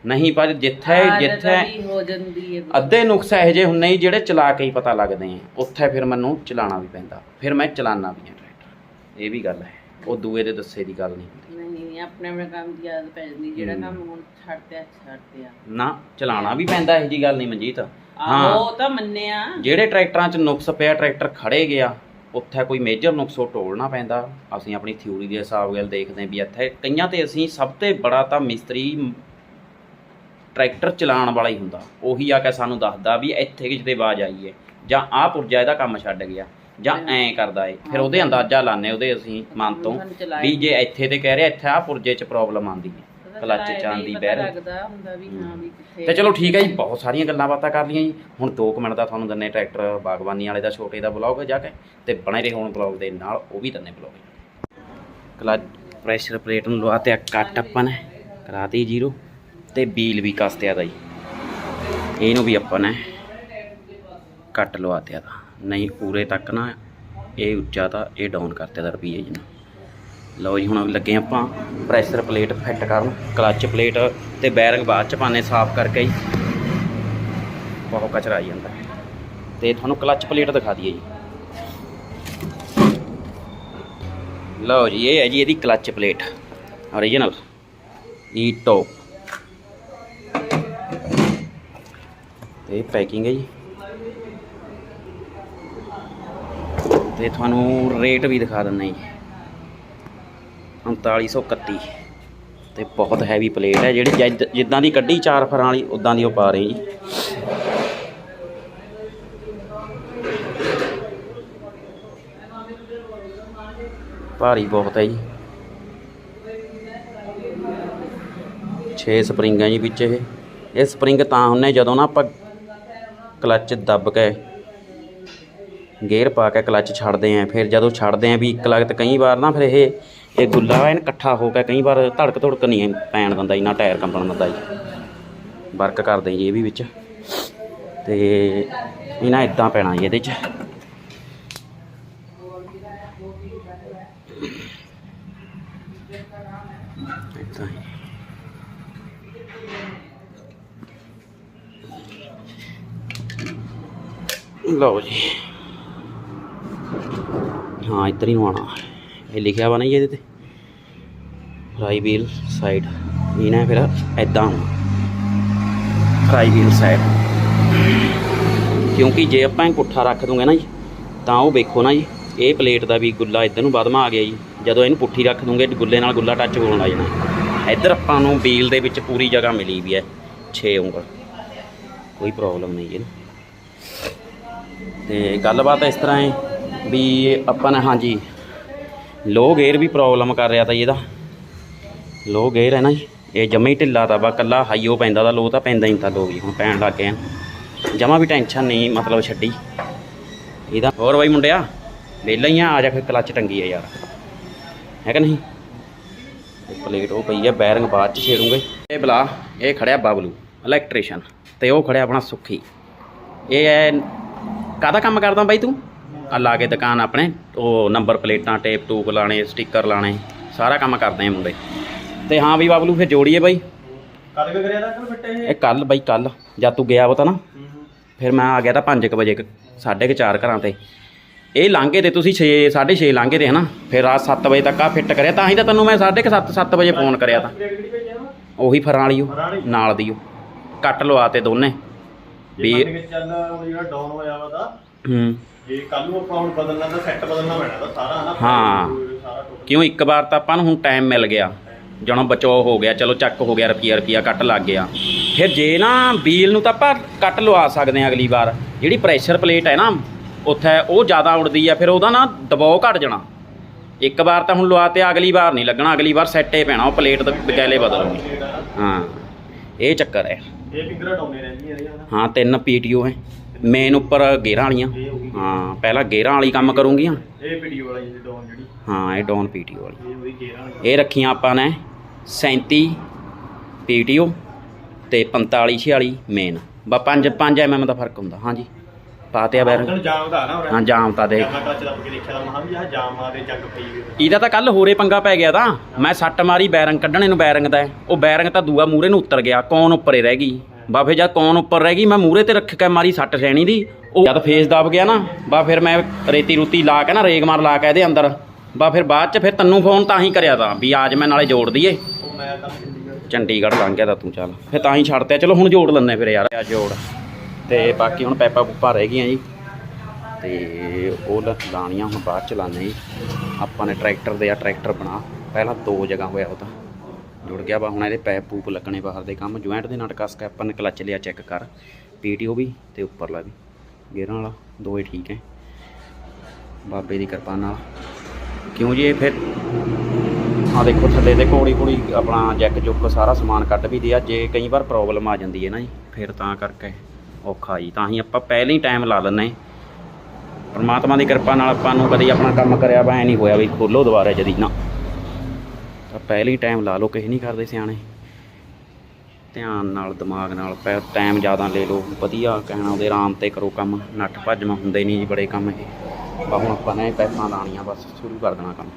ਨਹੀਂ ਪਰ ਜਿੱਥੇ ਜਿੱਥੇ ਹੋ ਜਾਂਦੀ ਹੈ ਅੱਧੇ ਨੁਕਸ ਇਹੋ ਜਿਹੇ ਹੁੰਨੇ ਹੀ ਜਿਹੜੇ ਚਲਾ ਕੇ ਹੀ ਪਤਾ ਲੱਗਦੇ ਆ। ਉੱਥੇ ਫਿਰ ਮੈਨੂੰ ਚਲਾਉਣਾ ਵੀ ਪੈਂਦਾ। ਫਿਰ ਮੈਂ ਚਲਾਨਾ ਵੀ ਆ ਟਰੈਕਟਰ। ਇਹ ਵੀ ਗੱਲ ਹੈ। ਉਹ ਦੂਏ ਦੇ ਦੱਸੇ ਦੀ ਗੱਲ ਨਹੀਂ ਹੁੰਦੀ। ਨਹੀਂ ਨਹੀਂ ਆਪਣੇ ਆਪਣੇ ਕੰਮ ਦੀ ਆਦਤ ਪੈ ਜਾਂਦੀ। ਜਿਹੜਾ ਹੂੰ। ਕੰਮ ਹੁਣ ਛੱਡਦੇ ਆ ਛੱਡਦੇ ਆ। ਨਾ ਚਲਾਉਣਾ ਵੀ ਪੈਂਦਾ ਇਹੋ ਜੀ ਗੱਲ ਨਹੀਂ ਮਨਜੀਤ। ਆਹੋ ਉਹ ਤਾਂ ਮੰਨਿਆ। ਜਿਹੜੇ ਟਰੈਕਟਰਾਂ 'ਚ ਨੁਕਸ ਪਿਆ ਟਰੈਕਟਰ ਖੜੇ ਗਿਆ। ਉੱਥੇ ਕੋਈ ਮੇਜਰ ਨੁਕਸ ਟੋਲਣਾ ਪੈਂਦਾ। ਅਸੀਂ ਆਪਣੀ ਥਿਊਰੀ ਦੇ ਹਿਸਾਬ ਨਾਲ ਦੇਖਦੇ ਹਾਂ ਵੀ ਇੱਥੇ ਕਈਆਂ ਤੇ ਅਸੀਂ ਸਭ ਤੋਂ ਬੜਾ ਤਾਂ ਮਿਸਤਰੀ ਟਰੈਕਟਰ ਚਲਾਉਣ ਵਾਲਾ ਹੀ ਹੁੰਦਾ। ਉਹੀ ਆ ਕੇ ਸਾਨੂੰ ਦੱਸਦਾ ਵੀ ਇੱਥੇ ਕਿਤੇ ਆਵਾਜ਼ ਆਈ ਹੈ ਜਾਂ ਆਹ ਪੁਰਜਾ ਇਹਦਾ ਕੰਮ ਛੱਡ ਗਿਆ ਜਾਂ ਐਂ ਕਰਦਾ ਏ। ਫਿਰ ਉਹਦੇ ਅੰਦਾਜ਼ਾ ਲਾਣੇ ਉਹਦੇ ਅਸੀਂ ਮਨ ਤੋਂ ਵੀ ਜੇ ਇੱਥੇ ਤੇ ਕਹਿ ਰਿਹਾ ਇੱਥੇ ਆਹ ਪੁਰਜੇ 'ਚ ਪ੍ਰੋਬਲਮ ਆਂਦੀ ਹੈ ਕਲੱਚ ਚ ਆਂਦੀ ਬੈਰ ਲੱਗਦਾ ਹੁੰਦਾ ਵੀ ਹਾਂ ਵੀ ਕਿੱਥੇ ਤੇ ਚਲੋ ਠੀਕ ਹੈ ਜੀ ਬਹੁਤ ਸਾਰੀਆਂ ਗੱਲਾਂ ਬਾਤਾਂ ਕਰ ਲਈਆਂ ਜੀ। ਹੁਣ 2 ਮਿੰਟ ਦਾ ਤੁਹਾਨੂੰ ਦੰਨੇ ਟਰੈਕਟਰ ਬਾਗਬਾਨੀ ਵਾਲੇ ਦਾ ਛੋਟੇ ਦਾ ਬਲੌਗ ਜਾ ਕੇ ਤੇ ਬਣੇ ਰਹੇ ਹੁਣ ਬਲੌਗ ਦੇ ਨਾਲ ਉਹ ਵੀ ਦੰਨੇ ਬਲੌਗ। ਕਲਚ ਪ੍ਰੈਸ਼ਰ ਪਲੇਟ ਨੂੰ ਲਵਾ ਤੇ ਕੱਟ ਆਪਾਂ ਨੇ ਕਰਾਤੀ ਜ਼ੀਰੋ ਤੇ ਬੀਲ ਵੀ ਕਸਤਿਆ ਦਾ ਜੀ। ਇਹਨੂੰ ਵੀ ਆਪਾਂ ਨੇ ਕੱਟ ਲਵਾਤਿਆ ਦਾ। ਨਹੀਂ ਪੂਰੇ ਤੱਕ ਨਾ ਇਹ ਉੱਚਾ ਤਾਂ ਇਹ ਡਾਊਨ ਕਰਤੇ ਦਾ ਰੁਪਈਏ ਜੀ ਲਓ ਜੀ, ਹੁਣ ਲੱਗੇ ਆਪਾਂ ਪ੍ਰੈਸ਼ਰ ਪਲੇਟ ਫਿੱਟ ਕਰਨ ਕਲੱਚ ਪਲੇਟ ਤੇ ਬੈਰਿੰਗ ਬਾਅਦ ਚ ਪਾਣੇ ਸਾਫ਼ ਕਰਕੇ ਹੀ ਬਹੁਤ ਕਚਰਾ ਆਈ ਜਾਂਦਾ ਤੇ ਤੁਹਾਨੂੰ ਕਲੱਚ ਪਲੇਟ ਦਿਖਾ ਦਈਏ ਜੀ। ਲਓ ਜੀ, ਇਹ ਹੈ ਜੀ ਇਹਦੀ ਕਲੱਚ ਪਲੇਟ ਓਰੀਜਨਲ ਈ ਟੋਪ ਤੇ ਪੈਕਿੰਗ ਹੈ ਜੀ। ਤੇ ਤੁਹਾਨੂੰ ਰੇਟ ਵੀ ਦਿਖਾ ਦਿੰਦਾ ਜੀ। 3931. ਤੇ ਬਹੁਤ ਹੈਵੀ ਪਲੇਟ ਹੈ, ਜਿਹੜੀ ਜਿੱਦ- ਜਿੱਦਾਂ ਦੀ ਕੱਢੀ ਚਾਰ ਫਰਾਂ ਵਾਲੀ ਉਦਾਂ ਦੀ ਉਹ ਪਾ ਰਹੇ ਜੀ। ਭਾਰੀ ਬਹੁਤ ਹੈ ਜੀ। 6 ਸਪਰਿੰਗਾਂ ਜੀ ਵਿੱਚ ਇਹ। ਇਹ ਸਪਰਿੰਗ ਤਾਂ ਹੁੰਨੇ ਜਦੋਂ ਨਾ ਆਪਾਂ ਕਲੱਚ ਦੱਬ ਕੇ, ਗੇਅਰ ਪਾ ਕੇ ਕਲੱਚ ਛੱਡਦੇ ਆਂ, ਫਿਰ ਜਦੋਂ ਛੱਡਦੇ ਆਂ ਵੀ ਇੱਕ ਲਗਤ ਕਈ ਵਾਰ ਨਾ ਫਿਰ ਇਹ ਇਹ ਗੁੱਲਾ ਐਨ ਇਕੱਠਾ ਹੋ ਕੇ ਕਈ ਵਾਰ ਧੜਕ ਧੜਕ ਨਹੀਂ ਪੈਣ ਦਿੰਦਾ ਜੀ ਨਾ ਟਾਇਰ ਕੰਬਣ ਦਿੰਦਾ ਜੀ। ਵਰਕ ਕਰਦੇ ਜੀ ਇਹ ਵੀ ਵਿੱਚ। ਤੇ ਇਹਨਾਂ ਇਦਾਂ ਪੈਣਾ ਜੀ ਇਹਦੇ 'ਚ। ਏਦਾਂ ਹੀ ਲਓ ਜੀ। ਹਾਂ, ਇੱਧਰ ਹੀ ਨੂੰ ਆਉਣਾ। ਇਹ ਲਿਖਿਆ ਵਾ ਨਾ ਜੀ ਇਹਦੇ ਤੇ। ਫਰਾਈ ਵੀਲ ਸਾਈਡ ਇਹਨਾਂ ਫਿਰ ਐਦਾਂ ਫਰਾਈ ਵੀਲ ਸਾਈਡ ਕਿਉਂਕਿ ਜੇ ਆਪਾਂ ਇਹ ਪੁੱਠਾ ਰੱਖ ਦੂੰਗੇ ਨਾ ਜੀ, ਤਾਂ ਉਹ ਵੇਖੋ ਨਾ ਜੀ, ਇਹ ਪਲੇਟ ਦਾ ਵੀ ਗੁੱਲਾ ਇੱਧਰ ਨੂੰ ਵਧਮਾ ਆ ਗਿਆ ਜੀ। ਜਦੋਂ ਇਹਨੂੰ ਪੁੱਠੀ ਰੱਖ ਦੂੰਗੇ, ਗੁੱਲੇ ਨਾਲ ਗੁੱਲਾ ਟੱਚ ਹੋਣ ਲੱਗ ਜਾਣਾ। ਇੱਧਰ ਆਪਾਂ ਨੂੰ ਬੀਲ ਦੇ ਵਿੱਚ ਪੂਰੀ ਜਗ੍ਹਾ ਮਿਲੀ ਵੀ ਹੈ 6 ਉਂਗਲ। ਕੋਈ ਪ੍ਰੋਬਲਮ ਨਹੀਂ ਜੀ ਤੇ ਗੱਲਬਾਤ ਇਸ ਤਰ੍ਹਾਂ ਹੈ ਵੀ ਆਪਾਂ ਨੇ ਹਾਂਜੀ ਲੋ ਗੇਅਰ ਵੀ ਪ੍ਰੋਬਲਮ ਕਰ ਰਿਹਾ ਤਾਂ ਜੀ ਇਹਦਾ। ਲੋ ਗੇਰ ਹੈ ਨਾ ਜੀ, ਇਹ ਜਮੇ ਹੀ ਢਿੱਲਾ ਤਾਂ ਬਾ ਕੱਲਾ ਹਾਈਓ ਪੈਂਦਾ ਦਾ ਲੋ ਤਾਂ ਪੈਂਦਾ ਹੀ ਨਹੀਂ ਤਾਂ ਲੋ ਜੀ ਹੁਣ ਪੈਣ ਲੱਗ ਗਿਆ ਆ। ਜਮਾ ਵੀ ਟੈਨਸ਼ਨ ਨਹੀਂ, ਮਤਲਬ ਛੱਡੀ। ਇਹਦਾ ਹੋਰ ਬਾਈ ਮੁੰਡਿਆ ਵਿਹਲਾ ਹੀ ਆ ਆ ਜਾ ਫਿਰ ਕਲੱਚ ਟੰਗੀ ਆ ਯਾਰ। ਹੈ ਕਿ ਨਹੀਂ? ਇਹ ਪਲੇਟ ਉਹ ਪਈ ਆ ਬੈਰਿੰਗ ਬਾਅਦ ਚ ਛੇੜੂਗੇ। ਇਹ ਬਲਾ, ਇਹ ਖੜਿਆ ਬਾਬਲੂ ਇਲੈਕਟ੍ਰੀਸ਼ੀਅਨ ਤੇ ਉਹ ਖੜਿਆ ਆਪਣਾ ਸੁੱਖੀ। ਇਹ ਹੈ ਕਾਹਦਾ ਕੰਮ ਕਰਦਾ ਬਾਈ ਤੂੰ? ਆ ਲਾ ਕੇ ਦੁਕਾਨ ਆਪਣੇ ਉਹ ਨੰਬਰ ਪਲੇਟਾਂ ਟੇਪ ਟੂਪ ਲਾਣੇ ਸਟicker ਲਾਣੇ ਸਾਰਾ ਕੰਮ ਕਰਦੇ ਆ ਮੁੰਡੇ। ਤੇ ਹਾਂ ਵੀ ਬਬਲੂ ਫਿਰ ਜੋੜੀਏ ਬਾਈ। ਕਦ ਕੁ ਕਰਿਆ ਤਾਂ ਕੱਲ ਫਿੱਟੇ ਇਹ ਕੱਲ ਬਾਈ ਕੱਲ ਜਦ ਤੂੰ ਗਿਆ ਵਾ ਤਾਂ ਨਾ। ਫਿਰ ਮੈਂ ਆ ਗਿਆ ਤਾਂ 5:00 ਵਜੇ 4:30 ਘਰਾਂ ਤੇ। ਇਹ ਲਾਂਘੇ ਤੇ ਤੁਸੀਂ 6 6:30 ਲਾਂਘੇ ਤੇ ਹਨਾ। ਫਿਰ ਰਾਤ 7 ਵਜੇ ਤੱਕ ਆ ਫਿੱਟ ਕਰਿਆ। ਤਾਂ ਹੀ ਤਾਂ ਤੈਨੂੰ ਮੈਂ 7:30 7 ਵਜੇ ਫੋਨ ਕਰਿਆ ਤਾਂ। ਉਹੀ ਫਰਾਂ ਵਾਲੀ ਉਹ ਫਰਾਂ ਵਾਲੀ? ਨਾਲ ਦੀ ਉਹ ਕੱਟ ਲਵਾ ਤੇ ਦੋਨੇ। ਵੀ ਵੀ ਚੱਲ ਉਹ ਜਿਹੜਾ ਡਾਊਨ ਹੋਇਆ ਵਾ ਤਾਂ। ਹੂੰ। ਜੇ ਕੱਲ ਨੂੰ ਆਪਾਂ ਹੁਣ ਬਦਲਣਾ ਤਾਂ ਸੈੱਟ ਬਦਲਣਾ ਪੈਣਾ ਤਾਂ ਸਾਰਾ ਹਨਾ ਹਾਂ। ਸਾਰਾ ਟੋਟਲ ਕਿਉਂ ਇੱਕ ਵਾਰ ਤਾਂ ਆਪਾਂ ਨੂੰ ਹੁਣ ਟਾਈਮ ਮਿਲ ਗਿਆ। ਜਣੋ ਬਚਾਓ ਹੋ ਗਿਆ ਚਲੋ ਚੱਕ ਹੋ ਗਿਆ ਰੁਪਿਆ ਰੁਪਿਆ ਕੱਟ ਲੱਗ ਗਿਆ। ਫਿਰ ਜੇ ਨਾ ਵੀਲ ਨੂੰ ਤਾਂ ਆਪਾਂ ਕੱਟ ਲਵਾ ਸਕਦੇ ਹਾਂ ਅਗਲੀ ਵਾਰ। ਜਿਹੜੀ ਪ੍ਰੈਸ਼ਰ ਪਲੇਟ ਹੈ ਨਾ ਉੱਥੇ ਉਹ ਜ਼ਿਆਦਾ ਉੜਦੀ ਆ ਫਿਰ ਉਹਦਾ ਨਾ ਦਬਾਅ ਘਟ ਜਾਣਾ। ਇੱਕ ਵਾਰ ਤਾਂ ਹੁਣ ਲਵਾ ਤੇ ਅਗਲੀ ਵਾਰ ਨਹੀਂ ਲੱਗਣਾ ਅਗਲੀ ਵਾਰ ਸੈੱਟੇ ਪੈਣਾ ਉਹ ਪਲੇਟ ਦੇ ਬਗੈਲੇ ਬਦਲੂਗੀ ਹਾਂ। ਇਹ ਚੱਕਰ ਹੈ। ਇਹ ਫਿੰਗਰਾਂ ਡਾਉਨੇ ਰਹਿੰਦੀਆਂ ਇਹਦੀਆਂ ਹਨਾ। ਹਾਂ ਤਿੰਨ ਪੀਟੀਓ ਹੈ। ਮੇਨ ਉੱਪਰ ਗੇਅਰਾਂ ਵਾਲੀਆਂ। ਇਹ ਹੋ ਗਈ ਹਾਂ ਪਹਿਲਾਂ ਗੇਅਰਾਂ ਵਾਲੀ ਕੰਮ ਕਰੂੰਗੀਆਂ। ਇਹ ਵੀਡੀਓ ਵਾਲੀ ਜਿਹੜੀ ਡਾਊਨ ਜਿਹੜੀ। ਹਾਂ ਇਹ ਡੌਨ ਪੀਟੀਓ ਵਾਲੀ। ਇਹ ਉਹਦੀ ਗੇਅਰ ਵਾਲੀ। ਇਹ ਰੱਖੀਆਂ ਆਪਾਂ ਨੇ 37 ਪੀਟੀਓ ਤੇ 45 46 ਮੇਨ ਬਾ 5 5 ਐਮਐਮ ਦਾ ਫ਼ਰਕ ਹੁੰਦਾ ਹਾਂਜੀ। ਪਾਤੇ ਆ ਬੈਰ ਉਦੋਂ ਜਾਮ ਦਾ ਨਾ ਹਾਂ ਜਾਮ ਤਾਂ ਦੇਖ। ਮੈਂ ਟੱਚ ਦੱਬ ਕੇ ਦੇਖਿਆ ਮਹਾਂ ਵੀ ਆਹ ਜਾਮ ਆ ਤੇ ਜੰਗ ਪਈ ਹੋਈ ਆ। ਇਹਦਾ ਤਾਂ ਕੱਲ ਹੋਰੇ ਪੰਗਾ ਪੈ ਗਿਆ ਤਾਂ। ਮੈਂ ਸੱਟ ਮਾਰੀ ਬੈਰੰਗ ਕੱਢਣੇ ਨੂੰ ਬੈਰੰਗ ਦਾ। ਹੈ। ਉਹ ਬੈਰੰਗ ਤਾਂ ਦੂਆ ਮੂਰੇ ਨੂੰ ਉਤਰ ਗਿਆ ਕੌਣ ਉੱਪਰੇ ਰਹਿ ਗਈ? ਬਾ ਫਿਰ ਜਦ ਕੌਣ ਉੱਪਰ ਰਹਿ ਗਈ, ਮੈਂ ਮੂਰੇ ਤੇ ਰੱਖ ਕੇ ਮਾਰੀ ਸੱਟ ਸੈਣੀ ਦੀ। ਉਹ ਜਦ ਫੇਸ ਦਬ ਗਿਆ ਨਾ, ਬਾ ਫਿਰ ਮੈਂ ਰੇਤੀ ਰੂਤੀ ਲਾ ਕੇ ਨਾ ਰੇਗ ਮਾਰ ਲਾ ਕੇ ਇਹਦੇ ਅੰਦਰ। ਬਾ ਫਿਰ ਬਾਅਦ ਚ ਫਿਰ ਤੈਨੂੰ ਫੋਨ ਤਾਂ ਹੀ ਕਰਿਆ ਤਾਂ, ਵੀ ਆਜ ਮੈਂ ਨਾਲੇ ਜੋੜ ਦਈਏ। ਚੰਡੀਗੜ੍ਹ ਲੰਘ ਗਿਆ ਤਾਂ ਤੂੰ ਚੱਲ। ਫਿਰ ਤਾਂ ਹੀ ਛੱਡਤੇ ਚਲੋ ਹੁਣ ਜੋੜ ਲੈਂਦੇ ਫਿਰ ਯਾਰ। ਜੋੜ। ਤੇ ਬਾਕੀ ਹੁਣ ਪੈਪਾ ਪੁੱਪਾ ਰਹਿ ਗਈਆਂ ਜੀ। ਤੇ ਉਹ ਲ- ਲਾਣੀਆਂ ਹੁਣ ਬਾਅਦ ਚ ਲਾਣੇ ਜੀ। ਆਪਾਂ ਨੇ ਟਰੈਕਟਰ ਦੇ ਆ, ਟਰੈਕਟਰ ਬਣਾ। ਪਹਿਲਾਂ ਦੋ ਜਗ੍ਹਾ ਹੋਇਆ ਉਹ ਤਾਂ। ਜੁੜ ਗਿਆ ਵਾ। ਹੁਣ ਇਹਦੇ ਪੈਪ ਪੂਪ ਲੱਗਣੇ ਬਾਹਰ ਦੇ ਕੰਮ। ਜੁਆਇੰਟ ਦੇ ਨਾਲ ਕਸ ਕੇ ਆਪਾਂ ਨੇ ਕਲੱਚ ਲਿਆ ਚੈੱਕ ਕਰ। ਪੀਟੀਓ ਵੀ ਤੇ ਉੱਪਰਲਾ ਵੀ। ਗੇਰਾਂ ਵਾਲਾ ਦੋਏ ਠੀਕ ਹੈ ਬਾਬੇ ਦੀ ਕਿਰਪਾ ਨਾਲ। ਕਿਉਂ ਜੀ ਇਹ ਫਿਰ? ਆ ਦੇਖੋ ਥੱਲੇ ਤੇ ਘੋੜੀ ਘੋੜੀ ਆਪਣਾ ਜੈਕ ਜੁੱਕ ਸਾਰਾ ਸਮਾਨ ਕੱਢ ਵੀ ਦਿਆ। ਜੇ ਕਈ ਵਾਰ ਪ੍ਰੋਬਲਮ ਆ ਜਾਂਦੀ ਹੈ ਨਾ ਜੀ, ਫਿਰ ਤਾਂ ਕਰਕੇ ਔਖਾ ਜੀ। ਤਾਂ ਹੀ ਆਪਾਂ ਪਹਿਲਾਂ ਹੀ ਟਾਈਮ ਲਾ ਲੈਂਦੇ ਪਰਮਾਤਮਾ ਦੀ ਕਿਰਪਾ ਨਾਲ ਆਪਾਂ ਨੂੰ ਕਦੀ ਆਪਣਾ ਕੰਮ ਕਰਿਆ ਵਾ, ਐ ਨਹੀਂ ਹੋਇਆ ਵੀ ਖੋਲੋ ਦੁਬਾਰਾ ਜਦੀ ਨਾ। ਪਹਿਲਾਂ ਟਾਈਮ ਲਾ ਲਓ, ਕਿਸੇ ਨਹੀਂ ਕਰਦੇ ਸਿਆਣੇ। ਧਿਆਨ ਨਾਲ, ਦਿਮਾਗ ਨਾਲ, ਪੈ ਟਾਈਮ ਜ਼ਿਆਦਾ ਲੈ ਲਓ। ਵਧੀਆ ਕਹਿਣਾ ਉਹਦੇ, ਆਰਾਮ ਤੇ ਕਰੋ ਕੰਮ। ਨੱਠ ਭੱਜ ਹੁੰਦੇ ਨਹੀਂ ਜੀ ਬੜੇ ਕੰਮ ਇਹ। ਬਾ ਹੁਣ ਆਪਾਂ ਨੇ ਪੈਸਾ ਲਾਣੀਆਂ ਬਸ ਸ਼ੁਰੂ ਕਰ ਦੇਣਾ ਕੰਮ।